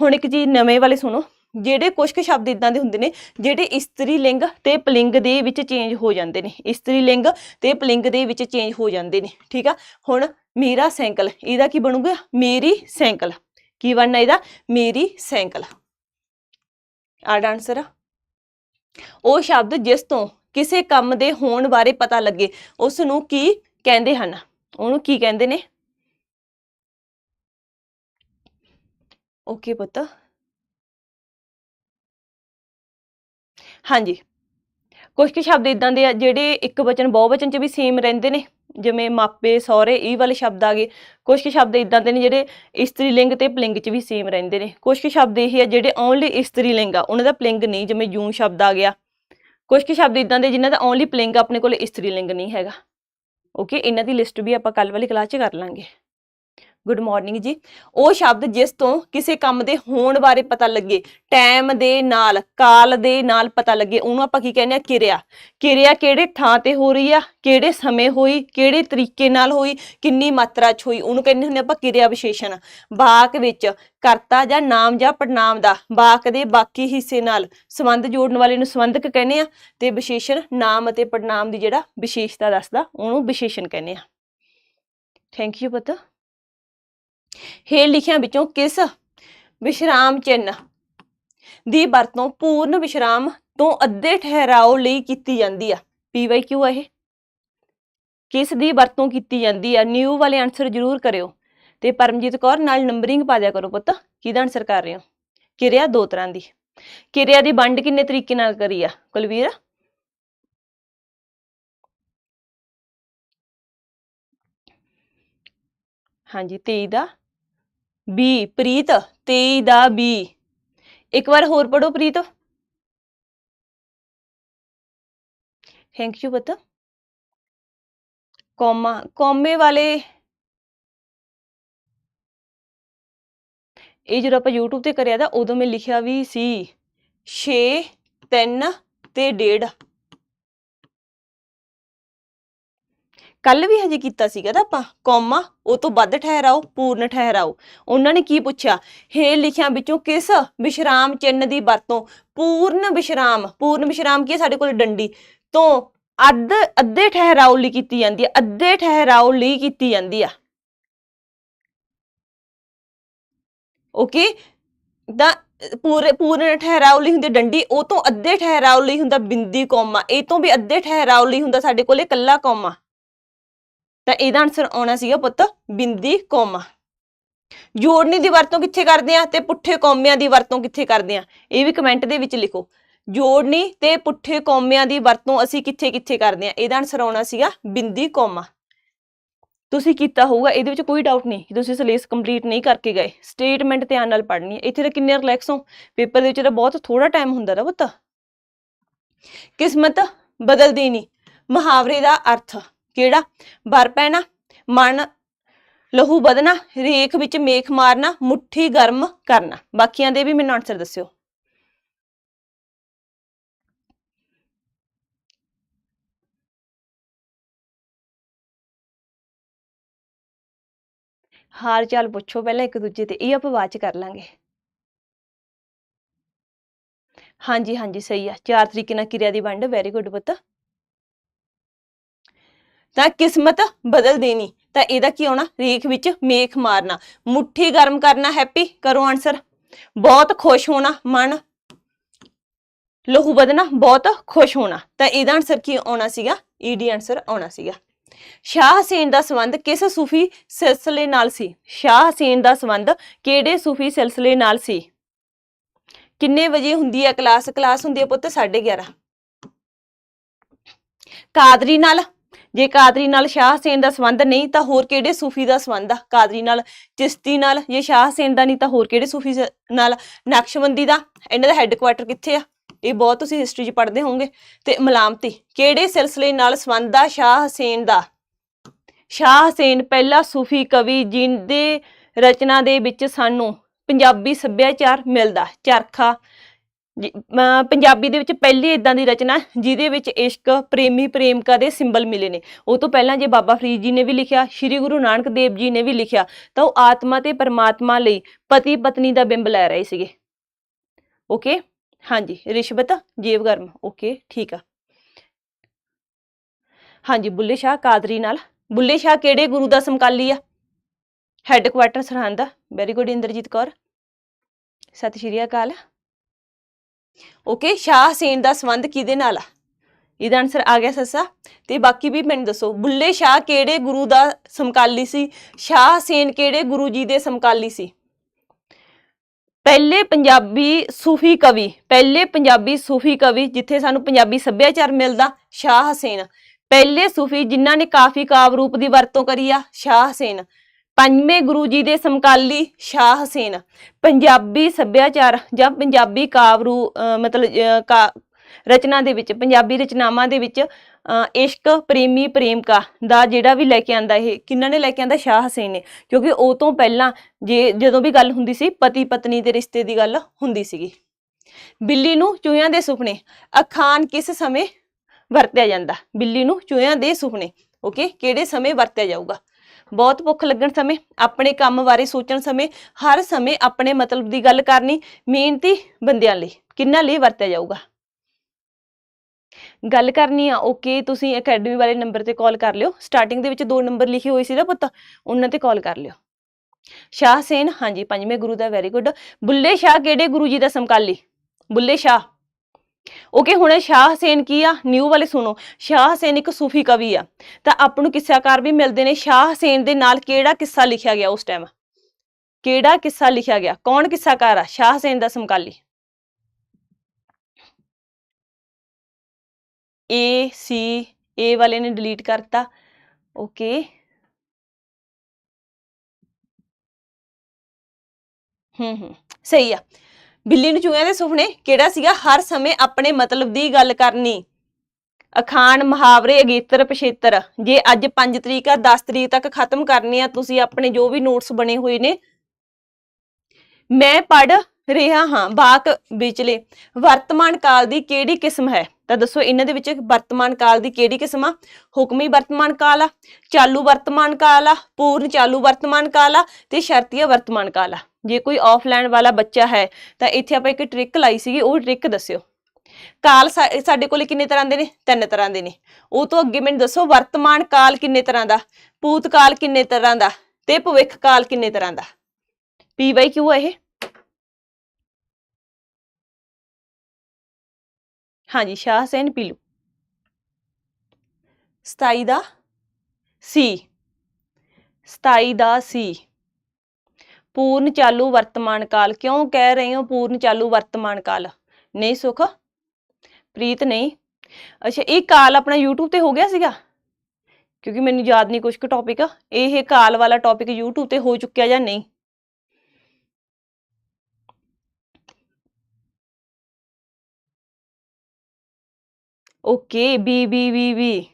ਹੁਣ ਇੱਕ ਚੀਜ਼ ਨਵੇਂ ਵਾਲੇ ਸੁਣੋ, ਜਿਹੜੇ ਕੁਝ ਕੁ ਸ਼ਬਦ ਇਦਾਂ ਦੇ ਹੁੰਦੇ ਨੇ, ਜਿਹੜੇ ਇਸਤਰੀ ਲਿੰਗ ਤੇ ਪਲਿੰਗ ਦੇ ਵਿੱਚ ਚੇਂਜ ਹੋ ਜਾਂਦੇ ਨੇ। ਇਸਤਰੀ ਲਿੰਗ ਤੇ ਪਲਿੰਗ ਦੇ ਵਿੱਚ ਚੇਂਜ ਹੋ ਜਾਂਦੇ ਨੇ, ਠੀਕ ਆ? ਹੁਣ ਮੇਰਾ ਸਾਈਕਲ, ਇਹਦਾ ਕੀ ਬਣੂਗਾ? ਮੇਰੀ ਸਾਈਕਲ। ਕੀ ਬਣਨਾ ਇਹਦਾ? ਮੇਰੀ ਸਾਈਕਲ। ਆਡ ਆਨਸਰ ਆ ਉਹ ਸ਼ਬਦ ਜਿਸ ਤੋਂ ਕਿਸੇ ਕੰਮ ਦੇ ਹੋਣ ਬਾਰੇ ਪਤਾ ਲੱਗੇ ਉਸ ਨੂੰ ਕੀ ਕਹਿੰਦੇ ਹਨ? ਉਹਨੂੰ ਕੀ ਕਹਿੰਦੇ ਨੇ? ਓਕੇ ਪੁੱਤ। ਹਾਂਜੀ। ਕੁਝ ਕੁ ਸ਼ਬਦ ਇਦਾਂ ਦੇ ਆ ਜਿਹੜੇ ਇੱਕ ਵਚਨ ਬਹੁ ਵਚਨ ਚ ਵੀ ਸੇਮ ਰਹਿੰਦੇ ਨੇ। ਜਿਵੇਂ ਮਾਪੇ, ਸਹੁਰੇ, ਇਹ ਵਾਲੇ ਸ਼ਬਦ ਆ ਗਏ। ਕੁਝ ਕੁ ਸ਼ਬਦ ਇਦਾਂ ਦੇ ਨੇ ਜਿਹੜੇ ਇਸਤਰੀ ਲਿੰਗ ਤੇ ਪਲਿੰਗ ਚ ਵੀ ਸੇਮ ਰਹਿੰਦੇ ਨੇ। ਕੁਝ ਕੁ ਸ਼ਬਦ ਇਹ ਆ ਜਿਹੜੇ ਓਨਲੀ ਇਸਤਰੀ ਲਿੰਗ ਆ, ਉਹਨਾਂ ਦਾ ਪਲਿੰਗ ਨਹੀਂ, ਜਿਵੇਂ ਜੂਨ ਸ਼ਬਦ ਆ ਗਿਆ। ਕੁਝ ਕੁ ਸ਼ਬਦ ਇਦਾਂ ਦੇ ਜਿਨ੍ਹਾਂ ਦਾ ਓਨਲੀ ਪਲਿੰਗ ਆਪਣੇ ਕੋਲ ਇਸਤਰੀ ਲਿੰਗ ਨਹੀਂ ਹੈਗਾ। ਓਕੇ ਇਹਨਾਂ ਦੀ ਲਿਸਟ ਵੀ ਆਪਾਂ ਕੱਲ ਵਾਲੀ ਕਲਾਸ 'ਚ ਕਰ ਲਾਂਗੇ। ਗੁੱਡ ਮਾਰਨਿੰਗ ਜੀ। ਉਹ ਸ਼ਬਦ ਜਿਸ ਤੋਂ ਕਿਸੇ ਕੰਮ ਦੇ ਹੋਣ ਬਾਰੇ ਪਤਾ ਲੱਗੇ ਟਾਈਮ ਦੇ ਨਾਲ, ਕਾਲ ਦੇ ਨਾਲ ਪਤਾ ਲੱਗੇ, ਉਹਨੂੰ ਆਪਾਂ ਕੀ ਕਹਿੰਦੇ ਆ? ਕਿਰਿਆ। ਕਿਰਿਆ ਕਿਹੜੇ ਥਾਂ ਤੇ ਹੋ ਰਹੀ ਆ? ਕਿਹੜੇ ਸਮੇਂ ਹੋਈ? ਕਿਹੜੇ ਤਰੀਕੇ ਨਾਲ ਹੋਈ? ਕਿੰਨੀ ਮਾਤਰਾ 'ਚ ਹੋਈ? ਉਹਨੂੰ ਕਹਿੰਦੇ ਹੁੰਦੇ ਆਪਾਂ ਕਿਰਿਆ ਵਿਸ਼ੇਸ਼ਣ। ਵਾਕ ਵਿੱਚ ਕਰਤਾ ਜਾਂ ਨਾਮ ਜਾਂ ਪੜਨਾਮ ਦਾ, ਵਾਕ ਦੇ ਬਾਕੀ ਹਿੱਸੇ ਨਾਲ ਸੰਬੰਧ ਜੋੜਨ ਵਾਲੇ ਨੂੰ ਸੰਬੰਧਕ ਕਹਿੰਦੇ ਆ ਤੇ ਵਿਸ਼ੇਸ਼ਣ ਨਾਮ ਅਤੇ ਪੜਨਾਮ ਦੀ ਜਿਹੜਾ ਵਿਸ਼ੇਸ਼ਤਾ ਦੱਸਦਾ, ਉਹਨੂੰ ਵਿਸ਼ੇਸ਼ਣ ਕਹਿੰਦੇ ਆ। ਥੈਂਕ ਯੂ ਪਤਾ। ਹੇਠ ਲਿਖਿਆਂ ਵਿੱਚੋਂ ਕਿਸ ਵਿਸ਼ਰਾਮ ਚਿੰਨ੍ਹ ਦੀ ਵਰਤੋਂ ਪੂਰਨ ਵਿਸ਼ਰਾਮ ਤੋਂ ਅੱਧੇ ਠਹਿਰਾਓ ਲਈ ਕੀਤੀ ਜਾਂਦੀ ਆ? ਪੀਵਾਈ ਆ ਇਹ। ਕਿਸ ਦੀ ਵਰਤੋਂ ਕੀਤੀ ਜਾਂਦੀ ਆ? ਨਿਊ ਵਾਲੇ ਆਨਸਰ ਜ਼ਰੂਰ ਕਰਿਓ ਤੇ ਪਰਮਜੀਤ ਕੌਰ ਨਾਲ ਨੰਬਰਿੰਗ ਪਾ ਦਿਆ ਕਰੋ ਪੁੱਤ। ਕਿਹਦਾ ਆਨਸਰ ਕਰ ਰਹੇ ਹੋ? ਕਿਰਿਆ ਦੋ ਤਰ੍ਹਾਂ ਦੀ। ਕਿਰਿਆ ਦੀ ਵੰਡ ਕਿੰਨੇ ਤਰੀਕੇ ਨਾਲ ਕਰੀ ਆ? ਕੁਲਵੀਰ? ਹਾਂਜੀ 23 ਦਾ। ਬੀ, ਪ੍ਰੀਤ 23 ਦਾ ਬੀ। ਇੱਕ ਵਾਰ ਹੋਰ ਪੜੋ ਪ੍ਰੀਤ। ਥੈਂਕ ਯੂ ਬਤਾ ਕੌਮਾ, ਕੋਮੇ ਵਾਲੇ। ਇਹ ਜਦੋਂ ਆਪਾਂ YouTube ਤੇ ਕਰਿਆ ਤਾਂ ਉਦੋਂ ਮੈਂ ਲਿਖਿਆ ਵੀ ਸੀ 6 3 ਤੇ 1.5 ਕੱਲ ਵੀ ਹਜੇ ਕੀਤਾ ਸੀਗਾ ਨਾ ਆਪਾਂ, ਕੌਮਾ, ਉਹ ਤੋਂ ਵੱਧ ਠਹਿਰਾਓ, ਪੂਰਨ ਠਹਿਰਾਓ। ਉਹਨਾਂ ਨੇ ਕੀ ਪੁੱਛਿਆ? ਹੇ ਲਿਖਿਆ ਵਿੱਚੋਂ ਕਿਸ ਵਿਸ਼ਰਾਮ ਚਿੰਨ੍ਹ ਦੀ ਵਰਤੋਂ? ਪੂਰਨ ਵਿਸ਼ਰਾਮ ਪੂਰਨ ਵਿਸ਼ਰਾਮ ਕੀ ਹੈ ਸਾਡੇ ਕੋਲ ਡੰਡੀ? ਤੋਂ ਅੱਧ, ਅੱਧੇ ਠਹਿਰਾਓ ਲਈ ਕੀਤੀ ਜਾਂਦੀ ਹੈ, ਅੱਧੇ ਠਹਿਰਾਓ ਲਈ ਕੀਤੀ ਜਾਂਦੀ ਆ। ਓਕੇ? ਦਾ ਪੂਰੇ, ਪੂਰਨ ਠਹਿਰਾਓ ਲਈ ਹੁੰਦੀ ਡੰਡੀ, ਉਹ ਤੋਂ ਅੱਧੇ ਠਹਿਰਾਓ ਲਈ ਹੁੰਦਾ ਬਿੰਦੀ ਕੌਮਾ, ਇਹ ਤੋਂ ਵੀ ਅੱਧੇ ਠਹਿਰਾਓ ਲਈ ਹੁੰਦਾ ਸਾਡੇ ਕੋਲੇ ਕੱਲਾ ਕੌਮਾ। ਤਾਂ ਇਹਦਾ ਆਨਸਰ ਆਉਣਾ ਸੀਗਾ ਪੁੱਤ, ਬਿੰਦੀ ਕੌਮਾ। ਜੋੜਨੀ ਦੀ ਵਰਤੋਂ ਕਿੱਥੇ ਕਰਦੇ ਆ ਤੇ ਪੁੱਠੇ ਕੌਮਿਆਂ ਦੀ ਵਰਤੋਂ ਕਿੱਥੇ ਕਰਦੇ ਆ? ਇਹ ਵੀ ਕਮੈਂਟ ਦੇ ਵਿੱਚ ਲਿਖੋ। ਜੋੜਨੀ ਤੇ ਪੁੱਠੇ ਕੌਮਿਆਂ ਦੀ ਵਰਤੋਂ ਅਸੀਂ ਕਿੱਥੇ ਕਿੱਥੇ ਕਰਦੇ ਆ? ਇਹਦਾ ਆਨਸਰ ਆਉਣਾ ਸੀਗਾ ਬਿੰਦੀ ਕੌਮਾ। ਤੁਸੀਂ ਕੀਤਾ ਹੋਊਗਾ, ਇਹਦੇ ਵਿੱਚ ਕੋਈ ਡਾਊਟ ਨਹੀਂ। ਕਿ ਤੁਸੀਂ ਸਿਲੇਬਸ ਕੰਪਲੀਟ ਨਹੀਂ ਕਰਕੇ ਗਏ ਸਟੇਟਮੈਂਟ ਧਿਆਨ ਨਾਲ ਪੜ੍ਹਨੀ ਹੈ। ਇੱਥੇ ਤਾਂ ਕਿੰਨੇ ਰਿਲੈਕਸ ਹੋ? ਪੇਪਰ ਦੇ ਵਿੱਚ ਤਾਂ ਬਹੁਤ ਥੋੜਾ ਟਾਈਮ ਹੁੰਦਾ ਨਾ ਪੁੱਤ। ਕਿਸਮਤ ਬਦਲਦੀ ਨਹੀਂ। ਮੁਹਾਵਰੇ ਦਾ ਅਰਥ। ਕਿਹੜਾ? ਵਰ ਪੈਣਾ, ਮਨ ਲਹੂ ਬਦਨਾ ਰੇਖ ਵਿੱਚ ਮੇਖ ਮਾਰਨਾ, ਮੁੱਠੀ ਗਰਮ ਕਰਨਾ। ਬਾਕੀਆਂ ਦੇ ਵੀ ਮੈਨੂੰ ਆਨਸਰ ਦੱਸਿਓ। ਹਾਲ ਚਾਲ ਪੁੱਛੋ ਪਹਿਲਾਂ, ਇੱਕ ਦੂਜੇ ਤੇ। ਇਹ ਆਪਾਂ ਬਾਅਦ ਚ ਕਰ ਲਾਂਗੇ। ਹਾਂਜੀ ਹਾਂਜੀ, ਸਹੀ ਆ। ਚਾਰ ਤਰੀਕੇ ਨਾਲ ਕਿਰਿਆ ਦੀ ਵੰਡ। ਵੈਰੀ ਗੁੱਡ ਪੁੱਤ। ਤਾਂ ਕਿਸਮਤ ਬਦਲ ਦੇਣੀ ਤਾਂ ਇਹਦਾ ਕੀ ਆਉਣਾ ਰੇਖ ਵਿੱਚ ਮੇਖ ਮਾਰਨਾ। ਮੁੱਠੀ ਗਰਮ ਕਰਨਾ, ਹੈਪੀ? ਕਰੋ ਆਨਸਰ ਬਹੁਤ ਖੁਸ਼ ਹੋਣਾ, ਮਨ। ਲਹੂ ਬਦਨਾ ਬਹੁਤ ਖੁਸ਼ ਹੋਣਾ। ਤਾਂ ਇਹਦਾ ਆਨਸਰ ਕੀ ਆਉਣਾ ਸੀਗਾ? ਈਡੀ ਆਨਸਰ ਆਉਣਾ ਸੀਗਾ। ਸ਼ਾਹ ਹਸੈਨ ਦਾ ਸੰਬੰਧ ਕਿਸ ਸੂਫੀ ਸਿਲਸਿਲੇ ਨਾਲ ਸੀ? ਸ਼ਾਹ ਹਸੈਨ ਦਾ ਸੰਬੰਧ ਕਿਹੜੇ ਸੂਫੀ ਸਿਲਸਿਲੇ ਨਾਲ ਸੀ? ਕਿੰਨੇ ਵਜੇ ਹੁੰਦੀ ਹੈ ਕਲਾਸ ਕਲਾਸ ਹੁੰਦੀ ਹੈ ਪੁੱਤ 11:30 ਕਾਦਰੀ ਨਾਲ ਜੇ ਕਾਦਰੀ ਨਾਲ ਸ਼ਾਹ ਹਸੈਨ ਦਾ ਸੰਬੰਧ ਨਹੀਂ, ਤਾਂ ਹੋਰ ਕਿਹੜੇ ਸੂਫੀ ਦਾ ਸੰਬੰਧ ਆ? ਕਾਦਰੀ ਨਾਲ, ਚਿਸ਼ਤੀ ਨਾਲ, ਜੇ ਸ਼ਾਹ ਹਸੈਨ ਦਾ ਨਹੀਂ, ਤਾਂ ਹੋਰ ਕਿਹੜੇ ਸੂਫੀ ਨਾਲ? ਨਕਸ਼ਬੰਦੀ ਦਾ? ਇਹਨਾਂ ਦਾ ਹੈੱਡਕੁਆਟਰ ਕਿੱਥੇ ਆ? ਇਹ ਬਹੁਤ ਤੁਸੀਂ ਹਿਸਟਰੀ 'ਚ ਪੜ੍ਹਦੇ ਹੋਵੋਗੇ। ਤੇ ਮਲਾਮਤੀ, ਕਿਹੜੇ ਸਿਲਸਿਲੇ ਨਾਲ ਸੰਬੰਧ ਆ ਸ਼ਾਹ ਹਸੈਨ ਦਾ? ਸ਼ਾਹ ਹਸੈਨ ਪਹਿਲਾ ਸੂਫੀ ਕਵੀ ਜਿਨਦੇ ਰਚਨਾ ਦੇ ਵਿੱਚ ਸਾਨੂੰ ਪੰਜਾਬੀ ਸੱਭਿਆਚਾਰ ਮਿਲਦਾ। ਚਰਖਾ ਜੀ- ਅਮ ਪੰਜਾਬੀ ਦੇ ਵਿੱਚ ਪਹਿਲੀ ਇਦਾਂ ਦੀ ਰਚਨਾ ਜਿਹਦੇ ਵਿੱਚ ਇਸ਼ਕ, ਪ੍ਰੇਮੀ, ਪ੍ਰੇਮਿਕਾ ਦੇ ਸਿੰਬਲ ਮਿਲੇ ਨੇ। ਉਹ ਤੋਂ ਪਹਿਲਾਂ ਜੇ ਬਾਬਾ ਫਰੀਦ ਜੀ ਨੇ ਵੀ ਲਿਖਿਆ, ਸ੍ਰੀ ਗੁਰੂ ਨਾਨਕ ਦੇਵ ਜੀ ਨੇ ਵੀ ਲਿਖਿਆ, ਤਾਂ ਉਹ ਆਤਮਾ ਤੇ ਪਰਮਾਤਮਾ ਲਈ ਪਤੀ ਪਤਨੀ ਦਾ ਬਿੰਬ ਲੈ ਰਹੇ ਸੀਗੇ। ਓਕੇ? ਹਾਂਜੀ, ਰਿਸ਼ਵਤ ਜੇਬ ਗਰਮ ਓਕੇ, ਠੀਕ ਆ। ਹਾਂਜੀ, ਬੁੱਲੇ ਸ਼ਾਹ ਕਾਦਰੀ ਨਾਲ। ਬੁੱਲੇ ਸ਼ਾਹ ਕਿਹੜੇ ਗੁਰੂ ਦਾ ਸਮਕਾਲੀ ਆ? Headquarter Sirhind very good Inderjit Kaur. ਸਤਿ ਸ਼੍ਰੀ ਅਕਾਲ। ਓਕੇ ਸ਼ਾਹ ਹਸੈਨ ਦਾ ਸੰਬੰਧ ਕਿਹਦੇ ਨਾਲ ਆ? ਇਹਦਾ ਆਨਸਰ ਆ ਗਿਆ ਸੱਸਾ। ਤੇ ਬਾਕੀ ਵੀ ਮੈਨੂੰ ਦੱਸੋ, ਬੁੱਲੇ ਸ਼ਾਹ ਕਿਹੜੇ ਗੁਰੂ ਦਾ ਸਮਕਾਲੀ ਸੀ? ਸ਼ਾਹ ਹਸੈਨ ਕਿਹੜੇ ਗੁਰੂ ਜੀ ਦੇ ਸਮਕਾਲੀ ਸੀ? ਪਹਿਲੇ ਪੰਜਾਬੀ ਸੂਫੀ ਕਵੀ, ਪਹਿਲੇ ਪੰਜਾਬੀ ਸੂਫੀ ਕਵੀ ਜਿੱਥੇ ਸਾਨੂੰ ਪੰਜਾਬੀ ਸੱਭਿਆਚਾਰ ਮਿਲਦਾ ਸ਼ਾਹ ਹਸੇਨ ਪਹਿਲੇ ਸੂਫੀ ਜਿਨ੍ਹਾਂ ਨੇ ਕਾਫੀ ਕਾਵ ਰੂਪ ਦੀ ਵਰਤੋਂ ਕਰੀ ਆ ਸ਼ਾਹ ਹਸੇਨ ਪੰਜਵੇਂ ਗੁਰੂ ਜੀ ਦੇ ਸਮਕਾਲੀ ਸ਼ਾਹ ਹਸੈਨ, ਪੰਜਾਬੀ ਸੱਭਿਆਚਾਰ ਜਾਂ ਪੰਜਾਬੀ ਕਾਵਰੂ, ਅਹ ਮਤਲਬ ਕਾ, ਰਚਨਾ ਦੇ ਵਿੱਚ, ਪੰਜਾਬੀ ਰਚਨਾਵਾਂ ਦੇ ਵਿੱਚ, ਅਹ ਇਸ਼ਕ, ਪ੍ਰੇਮੀ, ਪ੍ਰੇਮਿਕਾ ਦਾ ਜਿਹੜਾ ਵੀ ਲੈ ਕੇ ਆਂਦਾ ਇਹ ਕਿਹਨਾਂ ਨੇ ਲੈ ਕੇ ਆਂਦਾ? ਸ਼ਾਹ ਹਸੈਨ ਨੇ। ਕਿਉਂਕਿ ਉਹ ਤੋਂ ਪਹਿਲਾਂ ਜੇ, ਜਦੋਂ ਵੀ ਗੱਲ ਹੁੰਦੀ ਸੀ, ਪਤੀ ਪਤਨੀ ਦੇ ਰਿਸ਼ਤੇ ਦੀ ਗੱਲ ਹੁੰਦੀ ਸੀਗੀ। ਬਿੱਲੀ ਨੂੰ ਚੂਹਿਆਂ ਦੇ ਸੁਪਨੇ ਅਖਾਨ ਕਿਸ ਸਮੇਂ ਵਰਤਿਆ ਜਾਂਦਾ? ਬਿੱਲੀ ਨੂੰ ਚੂਹਿਆਂ ਦੇ ਸੁਪਨੇ, ਓਕੇ? ਕਿਹੜੇ ਸਮੇਂ ਵਰਤਿਆ ਜਾਊਗਾ? ਬਹੁਤ ਭੁੱਖ ਲੱਗਣ ਸਮੇਂ, ਆਪਣੇ ਕੰਮ ਬਾਰੇ ਸੋਚਣ ਸਮੇਂ, ਹਰ ਸਮੇਂ ਆਪਣੇ ਮਤਲਬ ਦੀ ਗੱਲ ਕਰਨੀ, ਮਿਹਨਤੀ ਬੰਦਿਆਂ ਲਈ, ਕਿੰਨਾਂ ਲਈ ਵਰਤਿਆ ਜਾਊਗਾ? ਗੱਲ ਕਰਨੀ ਆ ਓਕੇ ਤੁਸੀਂ ਅਕੈਡਮੀ ਵਾਲੇ ਨੰਬਰ ਤੇ ਕਾਲ ਕਰ ਲਿਓ ਸਟਾਰਟਿੰਗ ਦੇ ਵਿੱਚ ਦੋ ਨੰਬਰ ਲਿਖੇ ਹੋਏ ਸੀ ਨਾ ਪੁੱਤ, ਉਹਨਾਂ ਤੇ ਕਾਲ ਕਰ ਲਿਓ। ਸ਼ਾਹ ਹਸੈਨ ਹਾਂਜੀ, ਪੰਜਵੇਂ ਗੁਰੂ ਦਾ ਵੈਰੀ ਗੁੱਡ ਬੁੱਲੇ ਸ਼ਾਹ ਕਿਹੜੇ ਗੁਰੂ ਜੀ ਦਾ ਸਮਕਾਲੀ? ਬੁੱਲੇ ਸ਼ਾਹ। ਓਕੇ ਹੁਣ ਸ਼ਾਹ ਹਸੈਨ ਕੀ ਆ? ਨਿਊ ਵਾਲੇ ਸੁਣੋ। ਸ਼ਾਹ ਹਸੈਨ ਇੱਕ ਸੂਫੀ ਕਵੀ ਆ। ਤਾਂ ਆਪ ਨੂੰ ਕਿੱਸਾਕਾਰ ਵੀ ਮਿਲਦੇ ਨੇ। ਸ਼ਾਹ ਹਸੈਨ ਦੇ ਨਾਲ ਕਿਹੜਾ ਕਿੱਸਾ ਲਿਖਿਆ ਗਿਆ ਉਸ ਟਾਈਮ ਕਿਹੜਾ ਕਿੱਸਾ ਲਿਖਿਆ ਗਿਆ? ਕੌਣ ਕਿੱਸਾਕਾਰ ਆ? ਸ਼ਾਹ ਹਸੈਨ ਦਾ ਸਮਕਾਲੀ। ਏ ਸੀ ਏ ਵਾਲੇ ਨੇ ਡਿਲੀਟ ਕਰਤਾ। ਓਕੇ ਹੂੰ ਹੂੰ। ਸਹੀ ਆ। ਬਿੱਲੀ ਨੂੰ ਚੂਹਿਆਂ ਦੇ ਸੁਪਨੇ, ਕਿਹੜਾ ਸੀਗਾ ਹਰ ਸਮੇਂ ਆਪਣੇ ਮਤਲਬ ਦੀ ਗੱਲ ਕਰਨੀ? ਅਖਾਣ, ਮੁਹਾਵਰੇ, ਅਗੇਤਰ, ਪਛੇਤਰ। ਜੇ ਅੱਜ 5 ਤਰੀਕ ਆ 10 ਤਰੀਕ ਤੱਕ ਖਤਮ ਕਰਨੀ ਆ, ਤੁਸੀਂ ਆਪਣੇ ਜੋ ਵੀ ਨੋਟਸ ਬਣੇ ਹੋਏ ਨੇ, ਮੈਂ ਪੜ ਰਿਹਾ ਹਾਂ ਵਾਕ ਵਿਚਲੇ ਵਰਤਮਾਨ ਕਾਲ ਦੀ ਕਿਹੜੀ ਕਿਸਮ ਹੈ? ਤਾਂ ਦੱਸੋ, ਇਹਨਾਂ ਦੇ ਵਿੱਚ ਵਰਤਮਾਨ ਕਾਲ ਦੀ ਕਿਹੜੀ ਕਿਸਮ ਆ? ਹੁਕਮੀ ਵਰਤਮਾਨ ਕਾਲ ਆ, ਚਾਲੂ ਵਰਤਮਾਨ ਕਾਲ ਆ, ਪੂਰਨ ਚਾਲੂ ਵਰਤਮਾਨ ਕਾਲ ਆ ਤੇ ਸ਼ਰਤੀਆ ਵਰਤਮਾਨ ਕਾਲ ਆ। ਜੇ ਕੋਈ ਆਫਲਾਈਨ ਵਾਲਾ ਬੱਚਾ ਹੈ, ਤਾਂ ਇੱਥੇ ਆਪਾਂ ਇੱਕ ਟ੍ਰਿਕ ਲਾਈ ਸੀਗੀ, ਉਹ ਟ੍ਰਿਕ ਦੱਸਿਓ। ਕਾਲ ਸਾਡੇ ਕੋਲੇ ਕਿੰਨੇ ਤਰ੍ਹਾਂ ਦੇ ਨੇ? ਤਿੰਨ ਤਰ੍ਹਾਂ ਦੇ ਨੇ। ਉਹ ਤੋਂ ਅੱਗੇ ਮੈਨੂੰ ਦੱਸੋ, ਵਰਤਮਾਨ ਕਾਲ ਕਿੰਨੇ ਤਰ੍ਹਾਂ ਦਾ? ਭੂਤ ਕਾਲ ਕਿੰਨੇ ਤਰ੍ਹਾਂ ਦਾ? ਤੇ ਭਵਿੱਖ ਕਾਲ ਕਿੰਨੇ ਤਰ੍ਹਾਂ ਦਾ? ਪੀ ਬਾਈ ਕਿਉਂ ਹੈ ਇਹ? ਹਾਂਜੀ, ਸ਼ਾਹ ਹਸੈਨ ਪੀਲੂ। 27 ਦਾ ਸੀ। 27 ਦਾ ਸੀ। ਪੂਰਨ ਚਾਲੂ ਵਰਤਮਾਨ ਕਾਲ। ਕਿਉਂ ਕਹਿ ਰਹੇ ਹੋ ਪੂਰਨ ਚਾਲੂ ਵਰਤਮਾਨ ਕਾਲ? ਨਹੀਂ ਸੁਖ। ਪ੍ਰੀਤ ਨਹੀਂ। ਅੱਛਾ, ਇਹ ਕਾਲ ਆਪਣਾ YouTube ਤੇ ਹੋ ਗਿਆ ਸੀਗਾ? ਕਿਉਂਕਿ ਮੈਨੂੰ ਯਾਦ ਨਹੀਂ ਕੁਝ ਕੁ ਟੌਪਿਕ ਇਹ ਕਾਲ ਵਾਲਾ ਟੌਪਿਕ YouTube ਤੇ ਹੋ ਚੁੱਕਿਆ ਜਾਂ ਨਹੀਂ? Okay B B B B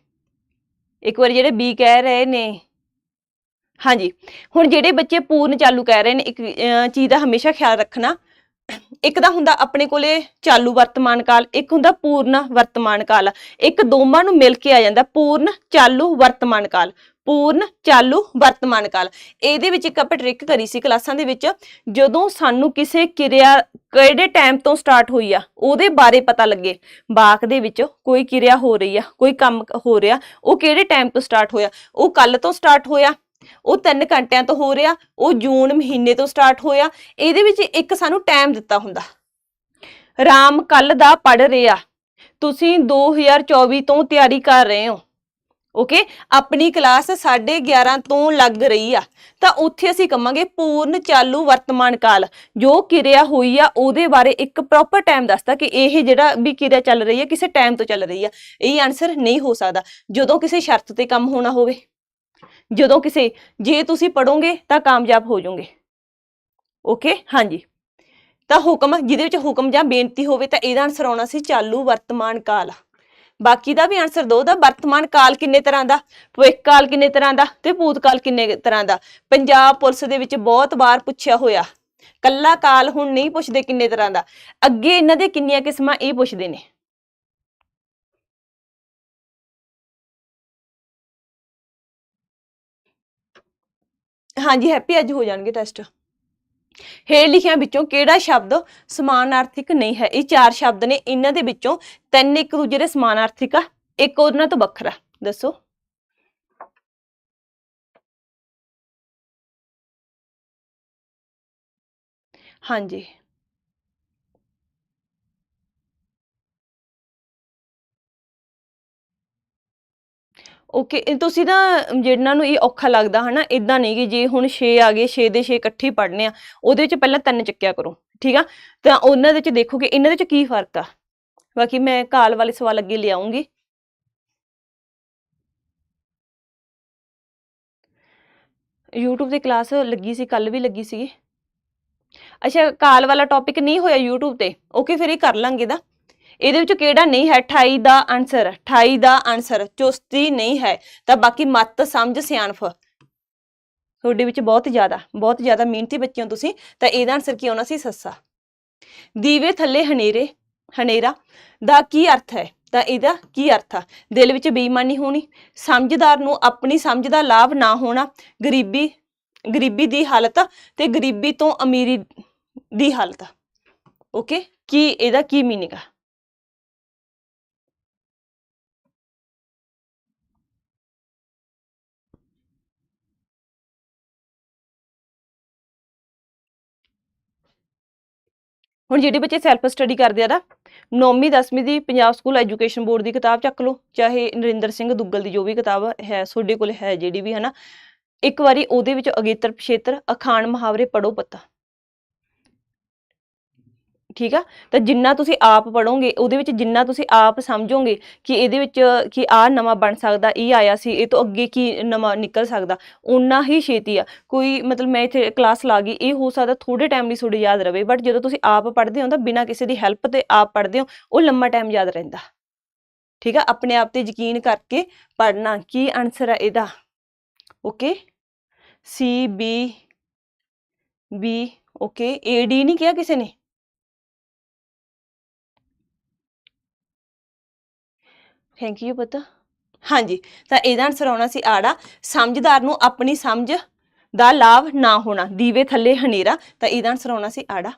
ਇੱਕ ਵਾਰ ਜਿਹੜੇ ਬੀ ਕਹਿ ਰਹੇ ਨੇ। ਹਾਂਜੀ, ਹੁਣ ਜਿਹੜੇ ਬੱਚੇ ਪੂਰਨ ਚਾਲੂ ਕਹਿ ਰਹੇ ਨੇ, ਇੱਕ ਚੀਜ਼ ਦਾ ਹਮੇਸ਼ਾ ਖਿਆਲ ਰੱਖਣਾ। ਇੱਕ ਤਾਂ ਹੁੰਦਾ ਆਪਣੇ ਕੋਲੇ ਚਾਲੂ ਵਰਤਮਾਨ ਕਾਲ, ਇੱਕ ਹੁੰਦਾ ਪੂਰਨ ਵਰਤਮਾਨ ਕਾਲ। ਇੱਕ ਦੋਵਾਂ ਨੂੰ ਮਿਲ ਕੇ ਆ ਜਾਂਦਾ ਪੂਰਨ ਚਾਲੂ ਵਰਤਮਾਨ ਕਾਲ। ਪੂਰਨ ਚਾਲੂ ਵਰਤਮਾਨ ਕਾਲ। ਇਹਦੇ ਵਿੱਚ ਇੱਕ ਆਪਾਂ ਟ੍ਰਿਕ ਕਰੀ ਸੀ ਕਲਾਸਾਂ ਦੇ ਵਿੱਚ, ਜਦੋਂ ਸਾਨੂੰ ਕਿਸੇ ਕਿਰਿਆ ਕਿਹੜੇ ਟਾਈਮ ਤੋਂ ਸਟਾਰਟ ਹੋਈ ਆ, ਉਹਦੇ ਬਾਰੇ ਪਤਾ ਲੱਗੇ। ਬਾਕ ਦੇ ਵਿੱਚ ਕੋਈ ਕਿਰਿਆ ਹੋ ਰਹੀ ਆ, ਕੋਈ ਕੰਮ ਹੋ ਰਿਹਾ, ਉਹ ਕਿਹੜੇ ਟਾਈਮ ਤੋਂ ਸਟਾਰਟ ਹੋਇਆ? ਉਹ ਕੱਲ ਤੋਂ ਸਟਾਰਟ ਹੋਇਆ, ਉਹ 3 ਘੰਟਿਆਂ ਤੋਂ ਹੋ ਰਿਹਾ, ਉਹ ਜੂਨ ਮਹੀਨੇ ਤੋਂ ਸਟਾਰਟ ਹੋਇਆ। ਇਹਦੇ ਵਿੱਚ ਇੱਕ ਸਾਨੂੰ ਟਾਈਮ ਦਿੱਤਾ ਹੁੰਦਾ। ਰਾਮ ਕੱਲ ਦਾ ਪੜ ਰਿਹਾ। ਤੁਸੀਂ 2024 ਤੋਂ ਤਿਆਰੀ ਕਰ ਰਹੇ ਹੋ। ਓਕੇ? ਆਪਣੀ ਕਲਾਸ 11:30 ਤੋਂ ਲੱਗ ਰਹੀ ਆ। ਤਾਂ ਉੱਥੇ ਅਸੀਂ ਕਵਾਂਗੇ ਪੂਰਨ ਚਾਲੂ ਵਰਤਮਾਨ ਕਾਲ। ਜੋ ਕਿਰਿਆ ਹੋਈ ਆ, ਉਹਦੇ ਬਾਰੇ ਇੱਕ ਪ੍ਰੋਪਰ ਟਾਈਮ ਦੱਸਦਾ ਕਿ ਇਹ ਜਿਹੜਾ ਵੀ ਕਿਰਿਆ ਚੱਲ ਰਹੀ ਹੈ ਕਿਸੇ ਟਾਈਮ ਤੋਂ ਚੱਲ ਰਹੀ ਆ। ਇਹ ਆਨਸਰ ਨਹੀਂ ਹੋ ਸਕਦਾ। ਜਦੋਂ ਕਿਸੇ ਸ਼ਰਤ ਤੇ ਕੰਮ ਹੋਣਾ ਹੋਵੇ, ਜਦੋਂ ਕਿਸੇ, ਜੇ ਤੁਸੀਂ ਪੜੋਗੇ ਤਾਂ ਕਾਮਯਾਬ ਹੋ ਜਾਓਗੇ। ਓਕੇ? ਹਾਂਜੀ। ਤਾਂ ਹੁਕਮ, ਜਿਹਦੇ ਵਿੱਚ ਹੁਕਮ ਜਾਂ ਬੇਨਤੀ ਹੋਵੇ ਤਾਂ ਇਹਦਾ ਆਨਸਰ ਆਉਣਾ ਸੀ ਚਾਲੂ ਵਰਤਮਾਨ ਕਾਲ। ਬਾਕੀ ਦਾ ਵੀ ਆਨਸਰ ਦੋ ਦਾ, ਵਰਤਮਾਨ ਕਾਲ ਕਿੰਨੇ ਤਰ੍ਹਾਂ ਦਾ, ਭਵਿੱਖ ਕਾਲ ਕਿੰਨੇ ਤਰ੍ਹਾਂ ਦਾ ਤੇ ਭੂਤ ਕਾਲ ਕਿੰਨੇ ਤਰ੍ਹਾਂ ਦਾ। ਪੰਜਾਬ ਪੁਲਿਸ ਦੇ ਵਿੱਚ ਬਹੁਤ ਵਾਰ ਪੁੱਛਿਆ ਹੋਇਆ, ਕੱਲਾ ਕਾਲ ਹੁਣ ਨਹੀਂ ਪੁੱਛਦੇ ਕਿੰਨੇ ਤਰ੍ਹਾਂ ਦਾ। ਅੱਗੇ ਇਹਨਾਂ ਦੇ ਕਿੰਨੀਆਂ ਕਿਸਮਾਂ ਇਹ ਪੁੱਛਦੇ ਨੇ। ਹਾਂਜੀ ਹੈਪੀ ਅੱਜ ਹੋ ਜਾਣਗੇ ਟੈਸਟ ਹੇਠ ਲਿਖਿਆਂ ਵਿੱਚੋਂ ਕਿਹੜਾ ਸ਼ਬਦ ਸਮਾਨਾਰਥਿਕ ਨਹੀਂ ਹੈ? ਇਹ ਚਾਰ ਸ਼ਬਦ ਨੇ, ਇਹਨਾਂ ਦੇ ਵਿੱਚੋਂ ਤਿੰਨ ਇੱਕ ਦੂਜੇ ਦੇ ਸਮਾਨਾਰਥਿਕ ਆ, ਇੱਕ ਉਹਨਾਂ ਤੋਂ ਵੱਖਰਾ। ਦੱਸੋ। ਹਾਂਜੀ। ਓਕੇ ਤੁਸੀਂ ਨਾ ਜਿਹਨਾਂ ਨੂੰ ਇਹ ਔਖਾ ਲੱਗਦਾ ਹਨਾ ਇਦਾਂ ਨਹੀਂ ਕਿ ਜੇ ਹੁਣ 6 ਆ ਗਏ 6 ਦੇ 6 ਇਕੱਠੇ ਪੜ੍ਹਨੇ ਆ, ਉਹਦੇ ਵਿੱਚ ਪਹਿਲਾਂ ਤਿੰਨ ਚੱਕਿਆ ਕਰੋ, ਠੀਕ ਆ? ਤਾਂ ਉਹਨਾਂ ਦੇ ਵਿੱਚ ਦੇਖੋਗੇ ਇਹਨਾਂ ਦੇ ਵਿੱਚ ਕੀ ਫ਼ਰਕ ਆ? ਬਾਕੀ ਮੈਂ ਕਾਲ ਵਾਲੇ ਸਵਾਲ ਅੱਗੇ ਲਿਆਉਂਗੀ। YouTube ਤੇ ਕਲਾਸ ਲੱਗੀ ਸੀ ਕੱਲ ਵੀ ਲੱਗੀ ਸੀ ਅੱਛਾ, ਕਾਲ ਵਾਲਾ ਟੌਪਿਕ ਨਹੀਂ ਹੋਇਆ YouTube ਤੇ? ਓਕੇ ਫਿਰ ਇਹ ਕਰ ਲਾਂਗੇ ਦਾ ਇਹਦੇ ਵਿੱਚ ਕਿਹੜਾ ਨਹੀਂ ਹੈ? 28 ਦਾ ਆਨਸਰ 28 ਦਾ ਆਨਸਰ ਚੁਸਤੀ ਨਹੀਂ ਹੈ। ਤਾਂ ਬਾਕੀ ਮਤ, ਸਮਝ ਸਿਆਣਫ ਤੁਹਾਡੇ ਵਿੱਚ ਬਹੁਤ ਜ਼ਿਆਦਾ ਬਹੁਤ ਜ਼ਿਆਦਾ ਮਿਹਨਤੀ ਬੱਚੇ ਤੁਸੀਂ। ਤਾਂ ਇਹਦਾ ਆਨਸਰ ਕੀ ਆਉਣਾ ਸੀ? ਸੱਸਾ। ਦੀਵੇ ਥੱਲੇ ਹਨੇਰੇ, ਹਨੇਰਾ ਦਾ ਕੀ ਅਰਥ ਹੈ? ਤਾਂ ਇਹਦਾ ਕੀ ਅਰਥ ਆ? ਦਿਲ ਵਿੱਚ ਬੇਈਮਾਨੀ ਹੋਣੀ, ਸਮਝਦਾਰ ਨੂੰ ਆਪਣੀ ਸਮਝ ਦਾ ਲਾਭ ਨਾ ਹੋਣਾ, ਗਰੀਬੀ ਗਰੀਬੀ ਦੀ ਹਾਲਤ ਤੇ ਗਰੀਬੀ ਤੋਂ ਅਮੀਰੀ ਦੀ ਹਾਲਤ। ਓਕੇ ਕੀ, ਇਹਦਾ ਕੀ ਮੀਨਿੰਗ ਆ? ਹੁਣ ਜਿਹੜੇ ਬੱਚੇ ਸੈਲਫ ਸਟੱਡੀ ਕਰਦੇ ਆ ਨਾ 9ਵੀਂ 10ਵੀਂ ਦੀ ਪੰਜਾਬ ਸਕੂਲ ਐਜੂਕੇਸ਼ਨ ਬੋਰਡ ਦੀ ਕਿਤਾਬ ਚੱਕ ਲਓ, ਚਾਹੇ ਨਰਿੰਦਰ ਸਿੰਘ ਦੁੱਗਲ ਦੀ ਜੋ ਵੀ ਕਿਤਾਬ ਹੈ, ਤੁਹਾਡੇ ਕੋਲ ਹੈ ਜਿਹੜੀ ਵੀ, ਹਨਾ, ਇੱਕ ਵਾਰੀ ਉਹਦੇ ਵਿੱਚ ਅਗੇਤਰ ਪਛੇਤਰ ਅਖਾਣ ਮੁਹਾਵਰੇ ਪੜੋ ਪਤਾ। ਠੀਕ ਆ? ਤਾਂ ਜਿੰਨਾ ਤੁਸੀਂ ਆਪ ਪੜੋਗੇ ਉਹਦੇ ਵਿੱਚ ਜਿੰਨਾ ਤੁਸੀਂ ਆਪ ਸਮਝੋਗੇ ਕਿ ਇਹਦੇ ਵਿੱਚ ਕਿ ਆ ਨਵਾਂ ਬਣ ਸਕਦਾ, ਇਹ ਆਇਆ ਸੀ, ਇਹ ਤੋਂ ਅੱਗੇ ਕੀ ਨਵਾਂ ਨਿਕਲ ਸਕਦਾ ਉਨਾ ਹੀ ਛੇਤੀ ਆ। ਕੋਈ ਮਤਲਬ ਮੈਂ ਇੱਥੇ ਕਲਾਸ ਲਾ ਗਈ, ਇਹ ਹੋ ਸਕਦਾ ਥੋੜੇ ਟਾਈਮ ਲਈ ਤੁਹਾਡੇ ਯਾਦ ਰਵੇ ਬਟ ਜਦੋਂ ਤੁਸੀਂ ਆਪ ਪੜ੍ਹਦੇ ਹੋ ਤਾਂ ਬਿਨਾਂ ਕਿਸੇ ਦੀ ਹੈਲਪ ਤੇ ਆਪ ਪੜ੍ਹਦੇ ਹੋ, ਉਹ ਲੰਮਾ ਟਾਈਮ ਯਾਦ ਰਹਿੰਦਾ। ਠੀਕ ਆ? ਆਪਣੇ ਆਪ ਤੇ ਯਕੀਨ ਕਰਕੇ ਪੜ੍ਹਨਾ, ਕੀ ਆਨਸਰ ਆ ਇਹਦਾ? Okay C B B okay A D ਨਹੀਂ ਕਿਹਾ ਕਿਸੇ ਨੇ? ਥੈਂਕ ਯੂ ਪੁੱਤ। ਹਾਂਜੀ, ਤਾਂ ਇਹਦਾ ਆਨਸਰ ਆਉਣਾ ਸੀ ਆੜਾ, ਸਮਝਦਾਰ ਨੂੰ ਆਪਣੀ ਸਮਝ ਦਾ ਲਾਭ ਨਾ ਹੋਣਾ, ਦੀਵੇ ਥੱਲੇ ਹਨੇਰਾ, ਤਾਂ ਇਹਦਾ ਆਨਸਰ ਆਉਣਾ ਸੀ ਆੜਾ।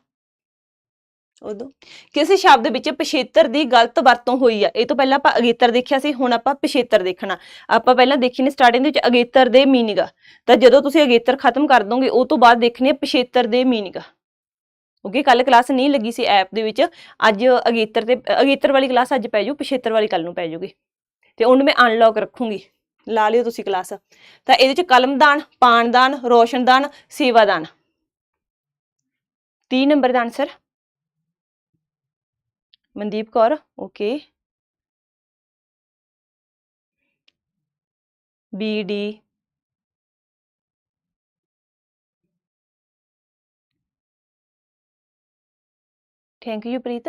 ਉਦੋਂ, ਕਿਸੇ ਸ਼ਬਦ ਵਿੱਚ ਪਿਛੇਤਰ ਦੀ ਗਲਤ ਵਰਤੋਂ ਹੋਈ ਆ। ਇਹ ਤੋਂ ਪਹਿਲਾਂ ਆਪਾਂ ਅਗੇਤਰ ਦੇਖਿਆ ਸੀ, ਹੁਣ ਆਪਾਂ ਪਿਛੇਤਰ ਦੇਖਣਾ। ਆਪਾਂ ਪਹਿਲਾਂ ਦੇਖੀ ਨੇ ਸਟਾਰਟਿੰਗ ਦੇ ਵਿੱਚ ਅਗੇਤਰ ਦੇ ਮੀਨਿੰਗ ਤਾਂ ਜਦੋਂ ਤੁਸੀਂ ਅਗੇਤਰ ਖਤਮ ਕਰ ਦੋਗੇ, ਉਹ ਤੋਂ ਬਾਅਦ ਦੇਖਣੇ ਪਿਛੇਤਰ ਦੇ ਮੀਨਿੰਗ ਓਕੇ ਕੱਲ ਕਲਾਸ ਨਹੀਂ ਲੱਗੀ ਸੀ ਐਪ ਦੇ ਵਿੱਚ, ਅੱਜ ਅਗੇਤਰ ਤੇ, ਅਗੇਤਰ ਵਾਲੀ ਕਲਾਸ ਅੱਜ ਪੈ ਜੂ, ਪਿਛੇਤਰ ਵਾਲੀ ਕੱਲ ਨੂੰ ਪੈ ਜੂਗੀ। ਤੇ ਉਹਨੂੰ ਮੈਂ ਅਨਲੌਕ ਰੱਖੂੰਗੀ। ਲਾ ਲਿਓ ਤੁਸੀਂ ਕਲਾਸ ਤਾਂ ਇਹਦੇ ਚ ਕਲਮਦਾਨ ਪਾਣਦਾਨ ਰੋਸ਼ਨਦਾਨ ਸੇਵਾਦਾਨ 3 number the answer Mandeep Kaur okay B D thank you Preet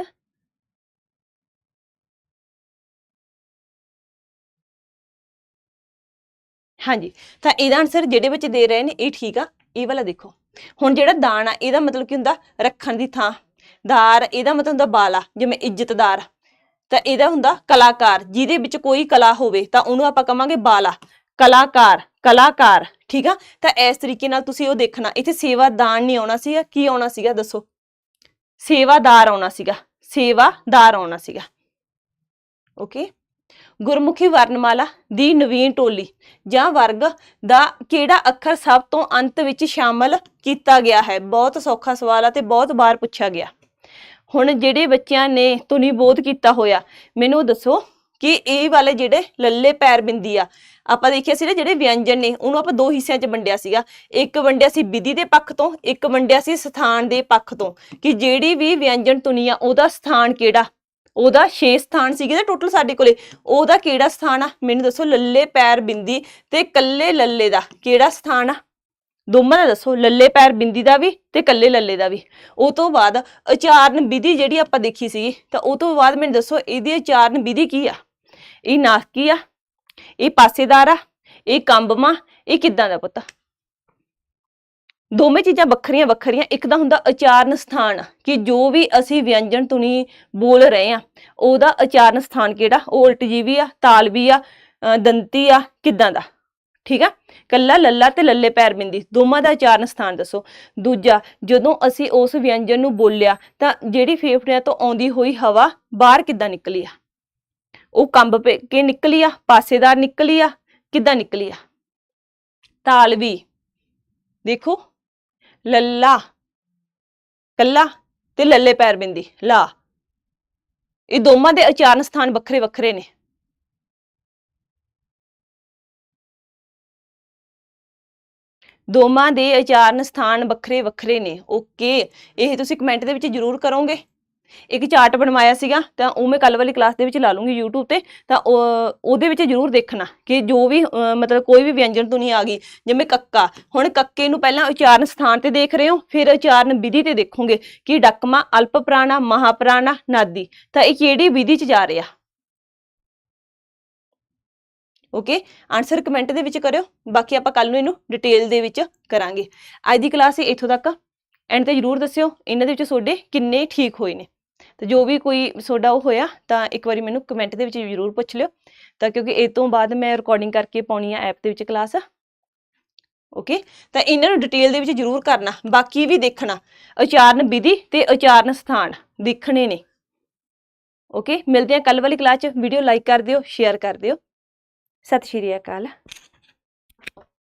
ਹਾਂਜੀ, ਤਾਂ ਇਹਦਾ ਆਨਸਰ ਜਿਹੜੇ ਬੱਚੇ ਦੇ ਰਹੇ ਨੇ, ਇਹ ਠੀਕ ਆ, ਇਹ ਵਾਲਾ ਦੇਖੋ। ਹੁਣ ਜਿਹੜਾ ਦਾਨ ਆ, ਇਹਦਾ ਮਤਲਬ ਕੀ ਹੁੰਦਾ? ਰੱਖਣ ਦੀ ਥਾਂ। ਦਾਰ, ਇਹਦਾ ਮਤਲਬ ਹੁੰਦਾ ਬਾਲਾ, ਜਿਵੇਂ ਇੱਜ਼ਤਦਾਰ। ਤਾਂ ਇਹਦਾ ਹੁੰਦਾ ਕਲਾਕਾਰ, ਜਿਹਦੇ ਵਿੱਚ ਕੋਈ ਕਲਾ ਹੋਵੇ, ਤਾਂ ਉਹਨੂੰ ਆਪਾਂ ਕਵਾਂਗੇ ਬਾਲਾ। ਕਲਾਕਾਰ ਕਲਾਕਾਰ, ਠੀਕ ਆ? ਤਾਂ ਇਸ ਤਰੀਕੇ ਨਾਲ ਤੁਸੀਂ ਉਹ ਦੇਖਣਾ। ਇੱਥੇ ਸੇਵਾ ਦਾਨ ਨਹੀਂ ਆਉਣਾ ਸੀਗਾ, ਕੀ ਆਉਣਾ ਸੀਗਾ, ਦੱਸੋ। ਸੇਵਾਦਾਰ ਆਉਣਾ ਸੀਗਾ, ਸੇਵਾਦਾਰ ਆਉਣਾ ਸੀਗਾ। ਓਕੇ ਗੁਰਮੁਖੀ ਵਰਣਮਾਲਾ ਦੀ ਨਵੀਨ ਟੋਲੀ ਜਾਂ ਵਰਗ ਦਾ ਕਿਹੜਾ ਅੱਖਰ ਸਭ ਤੋਂ ਅੰਤ ਵਿੱਚ ਸ਼ਾਮਲ ਕੀਤਾ ਗਿਆ ਹੈ? ਬਹੁਤ ਸੌਖਾ ਸਵਾਲ ਆ ਤੇ ਬਹੁਤ ਵਾਰ ਪੁੱਛਿਆ ਗਿਆ। ਹੁਣ ਜਿਹੜੇ ਬੱਚਿਆਂ ਨੇ ਧੁਨੀ ਬੋਧ ਕੀਤਾ ਹੋਇਆ, ਮੈਨੂੰ ਦੱਸੋ ਕਿ ਇਹ ਵਾਲੇ ਜਿਹੜੇ ਲੱਲੇ ਪੈਰ ਬਿੰਦੀ ਆ, ਆਪਾਂ ਦੇਖਿਆ ਸੀ ਨਾ ਜਿਹੜੇ ਵਿਅੰਜਨ ਨੇ, ਉਹਨੂੰ ਆਪਾਂ ਦੋ ਹਿੱਸਿਆਂ 'ਚ ਵੰਡਿਆ ਸੀਗਾ। ਇੱਕ ਵੰਡਿਆ ਸੀ ਵਿਧੀ ਦੇ ਪੱਖ ਤੋਂ, ਇੱਕ ਵੰਡਿਆ ਸੀ ਸਥਾਨ ਦੇ ਪੱਖ ਤੋਂ। ਕਿ ਜਿਹੜੀ ਵੀ ਵਿਅੰਜਨ ਤੁਨੀ ਆ, ਉਹਦਾ ਸਥਾਨ ਕਿਹੜਾ? ਉਹਦਾ 6 ਸਥਾਨ ਸੀਗੇ ਨਾ ਟੋਟਲ ਸਾਡੇ ਕੋਲੇ। ਉਹਦਾ ਕਿਹੜਾ ਸਥਾਨ ਆ? ਮੈਨੂੰ ਦੱਸੋ, ਲੱਲੇ ਪੈਰ ਬਿੰਦੀ ਤੇ ਕੱਲੇ ਲੱਲੇ ਦਾ ਕਿਹੜਾ ਸਥਾਨ ਆ? ਦੋਵਾਂ ਦਾ ਦੱਸੋ, ਲੱਲੇ ਪੈਰ ਬਿੰਦੀ ਦਾ ਵੀ ਤੇ ਕੱਲੇ ਲੱਲੇ ਦਾ ਵੀ। ਉਹ ਤੋਂ ਬਾਅਦ ਉਚਾਰਨ ਵਿਧੀ ਜਿਹੜੀ ਆਪਾਂ ਦੇਖੀ ਸੀ ਤਾਂ ਉਹ ਤੋਂ ਬਾਅਦ ਮੈਨੂੰ ਦੱਸੋ, ਇਹਦੀ ਉਚਾਰਨ ਵਿਧੀ ਕੀ ਆ? ਇਹ ਨਾਸਕੀ ਆ, ਇਹ ਪਾਸੇਦਾਰ ਆ, ਇਹ ਕੰਬਮਾ ਇਹ ਕਿੱਦਾਂ ਦਾ ਪੁੱਤ? ਦੋਵੇਂ ਚੀਜ਼ਾਂ ਵੱਖਰੀਆਂ ਵੱਖਰੀਆਂ, ਇੱਕ ਤਾਂ ਹੁੰਦਾ ਉਚਾਰਨ ਸਥਾਨ, ਕਿ ਜੋ ਵੀ ਅਸੀਂ ਵਿਅੰਜਨ ਤੁਨੀ ਬੋਲ ਰਹੇ ਆ, ਉਹਦਾ ਉਚਾਰਨ ਸਥਾਨ ਕਿਹੜਾ? ਉਹ ਉਲਟ ਜੀਵੀ ਆ, ਤਾਲਵੀ ਆ ਦੰਤੀ ਆ, ਕਿੱਦਾਂ ਦਾ? ਠੀਕ ਆ? ਕੱਲਾ ਲੱਲਾ ਤੇ ਲੱਲੇ ਪੈਰ ਬਿੰਦੀ, ਦੋਵਾਂ ਦਾ ਉਚਾਰਨ ਸਥਾਨ ਦੱਸੋ। ਦੂਜਾ, ਜਦੋਂ ਅਸੀਂ ਉਸ ਵਿਅੰਜਨ ਨੂੰ ਬੋਲਿਆ, ਤਾਂ ਜਿਹੜੀ ਫੇਫੜਿਆਂ ਤੋਂ ਆਉਂਦੀ ਹੋਈ ਹਵਾ ਬਾਹਰ ਕਿੱਦਾਂ ਨਿਕਲੀ ਆ? ਉਹ ਕੰਬ ਕੇ ਨਿਕਲੀ ਆ, ਪਾਸੇਦਾਰ ਨਿਕਲੀ ਆ, ਕਿੱਦਾਂ ਨਿਕਲੀ ਆ? ਤਾਲਵੀ ਦੇਖੋ, ਲੱਲਾ, ਕੱਲਾ ਤੇ ਲੱਲੇ ਪੈਰ ਬਿੰਦੀ, ਲਾ। ਇਹ ਦੋਵਾਂ ਦੇ ਉਚਾਰਨ ਸਥਾਨ ਵੱਖਰੇ ਵੱਖਰੇ ਨੇ। ਦੋਵਾਂ ਦੇ ਉਚਾਰਨ ਸਥਾਨ ਵੱਖਰੇ ਵੱਖਰੇ ਨੇ। ਓਕੇ, ਇਹ ਤੁਸੀਂ ਕਮੈਂਟ ਦੇ ਵਿੱਚ ਜਰੂਰ ਕਰੋਗੇ। ਇੱਕ ਚਾਰਟ ਬਣਵਾਇਆ ਸੀਗਾ, ਤਾਂ ਉਹ ਮੈਂ ਕੱਲ ਵਾਲੀ ਕਲਾਸ ਦੇ ਵਿੱਚ ਲਾ ਲੂੰਗੀ YouTube ਤੇ, ਤਾਂ ਉਹ- ਉਹਦੇ ਵਿੱਚ ਜਰੂਰ ਦੇਖਣਾ ਕਿ ਜੋ ਵੀ ਮਤਲਬ ਕੋਈ ਵੀ ਵਿਅੰਜਨ ਤੋਂ ਨਹੀਂ ਆ ਗਈ, ਜਿਵੇਂ ਕੱਕਾ। ਹੁਣ ਕੱਕੇ ਨੂੰ ਪਹਿਲਾਂ ਉਚਾਰਨ ਸਥਾਨ ਤੇ ਦੇਖ ਰਹੇ ਹੋ, ਫਿਰ ਉਚਾਰਨ ਵਿਧੀ ਤੇ ਦੇਖੋਗੇ ਕਿ ਡਕਮਾ, ਅਲਪ ਪ੍ਰਾਣਾ ਮਹਾਪ੍ਰਾਣਾ ਨਾਦੀ। ਤਾਂ ਇਹ ਕਿਹੜੀ ਵਿਧੀ ਚ ਜਾ ਰਿਹਾ? ਓਕੇ ਆਨਸਰ ਕਮੈਂਟ ਦੇ ਵਿੱਚ ਕਰਿਓ, ਬਾਕੀ ਆਪਾਂ ਕੱਲ ਨੂੰ ਇਹਨੂੰ ਡਿਟੇਲ ਦੇ ਵਿੱਚ ਕਰਾਂਗੇ। ਅੱਜ ਦੀ ਕਲਾਸ ਇੱਥੋਂ ਤੱਕ। ਐਂਡ ਤੇ ਜਰੂਰ ਦੱਸਿਓ, ਇਹਨਾਂ ਦੇ ਵਿੱਚ ਤੁਹਾਡੇ ਕਿੰਨੇ ਠੀਕ ਹੋਏ ਨੇ। ਤੇ ਜੋ ਵੀ ਕੋਈ ਤੁਹਾਡਾ ਉਹ ਹੋਇਆ, ਤਾਂ ਇੱਕ ਵਾਰੀ ਮੈਨੂੰ ਕਮੈਂਟ ਦੇ ਵਿੱਚ ਜਰੂਰ ਪੁੱਛ ਲਿਓ। ਤਾਂ ਕਿਉਂਕਿ ਇਹ ਤੋਂ ਬਾਅਦ ਮੈਂ ਰਿਕਾਰਡਿੰਗ ਕਰਕੇ ਪਾਉਣੀ ਆ ਐਪ ਦੇ ਵਿੱਚ ਕਲਾਸ ਓਕੇ ਤਾਂ ਇਹਨਾਂ ਨੂੰ ਡਿਟੇਲ ਦੇ ਵਿੱਚ ਜਰੂਰ ਕਰਨਾ, ਬਾਕੀ ਵੀ ਦੇਖਣਾ। ਉਚਾਰਨ ਵਿਧੀ ਤੇ ਉਚਾਰਨ ਸਥਾਨ ਦੇਖਣੇ ਨੇ। ਓਕੇ ਮਿਲਦੇ ਆ ਕੱਲ ਵਾਲੀ ਕਲਾਸ 'ਚ। ਵੀਡੀਓ ਲਾਈਕ ਕਰ ਦਿਓ ਸ਼ੇਅਰ ਕਰ ਦਿਓ। ਸਤਿ ਸ਼੍ਰੀ ਅਕਾਲ।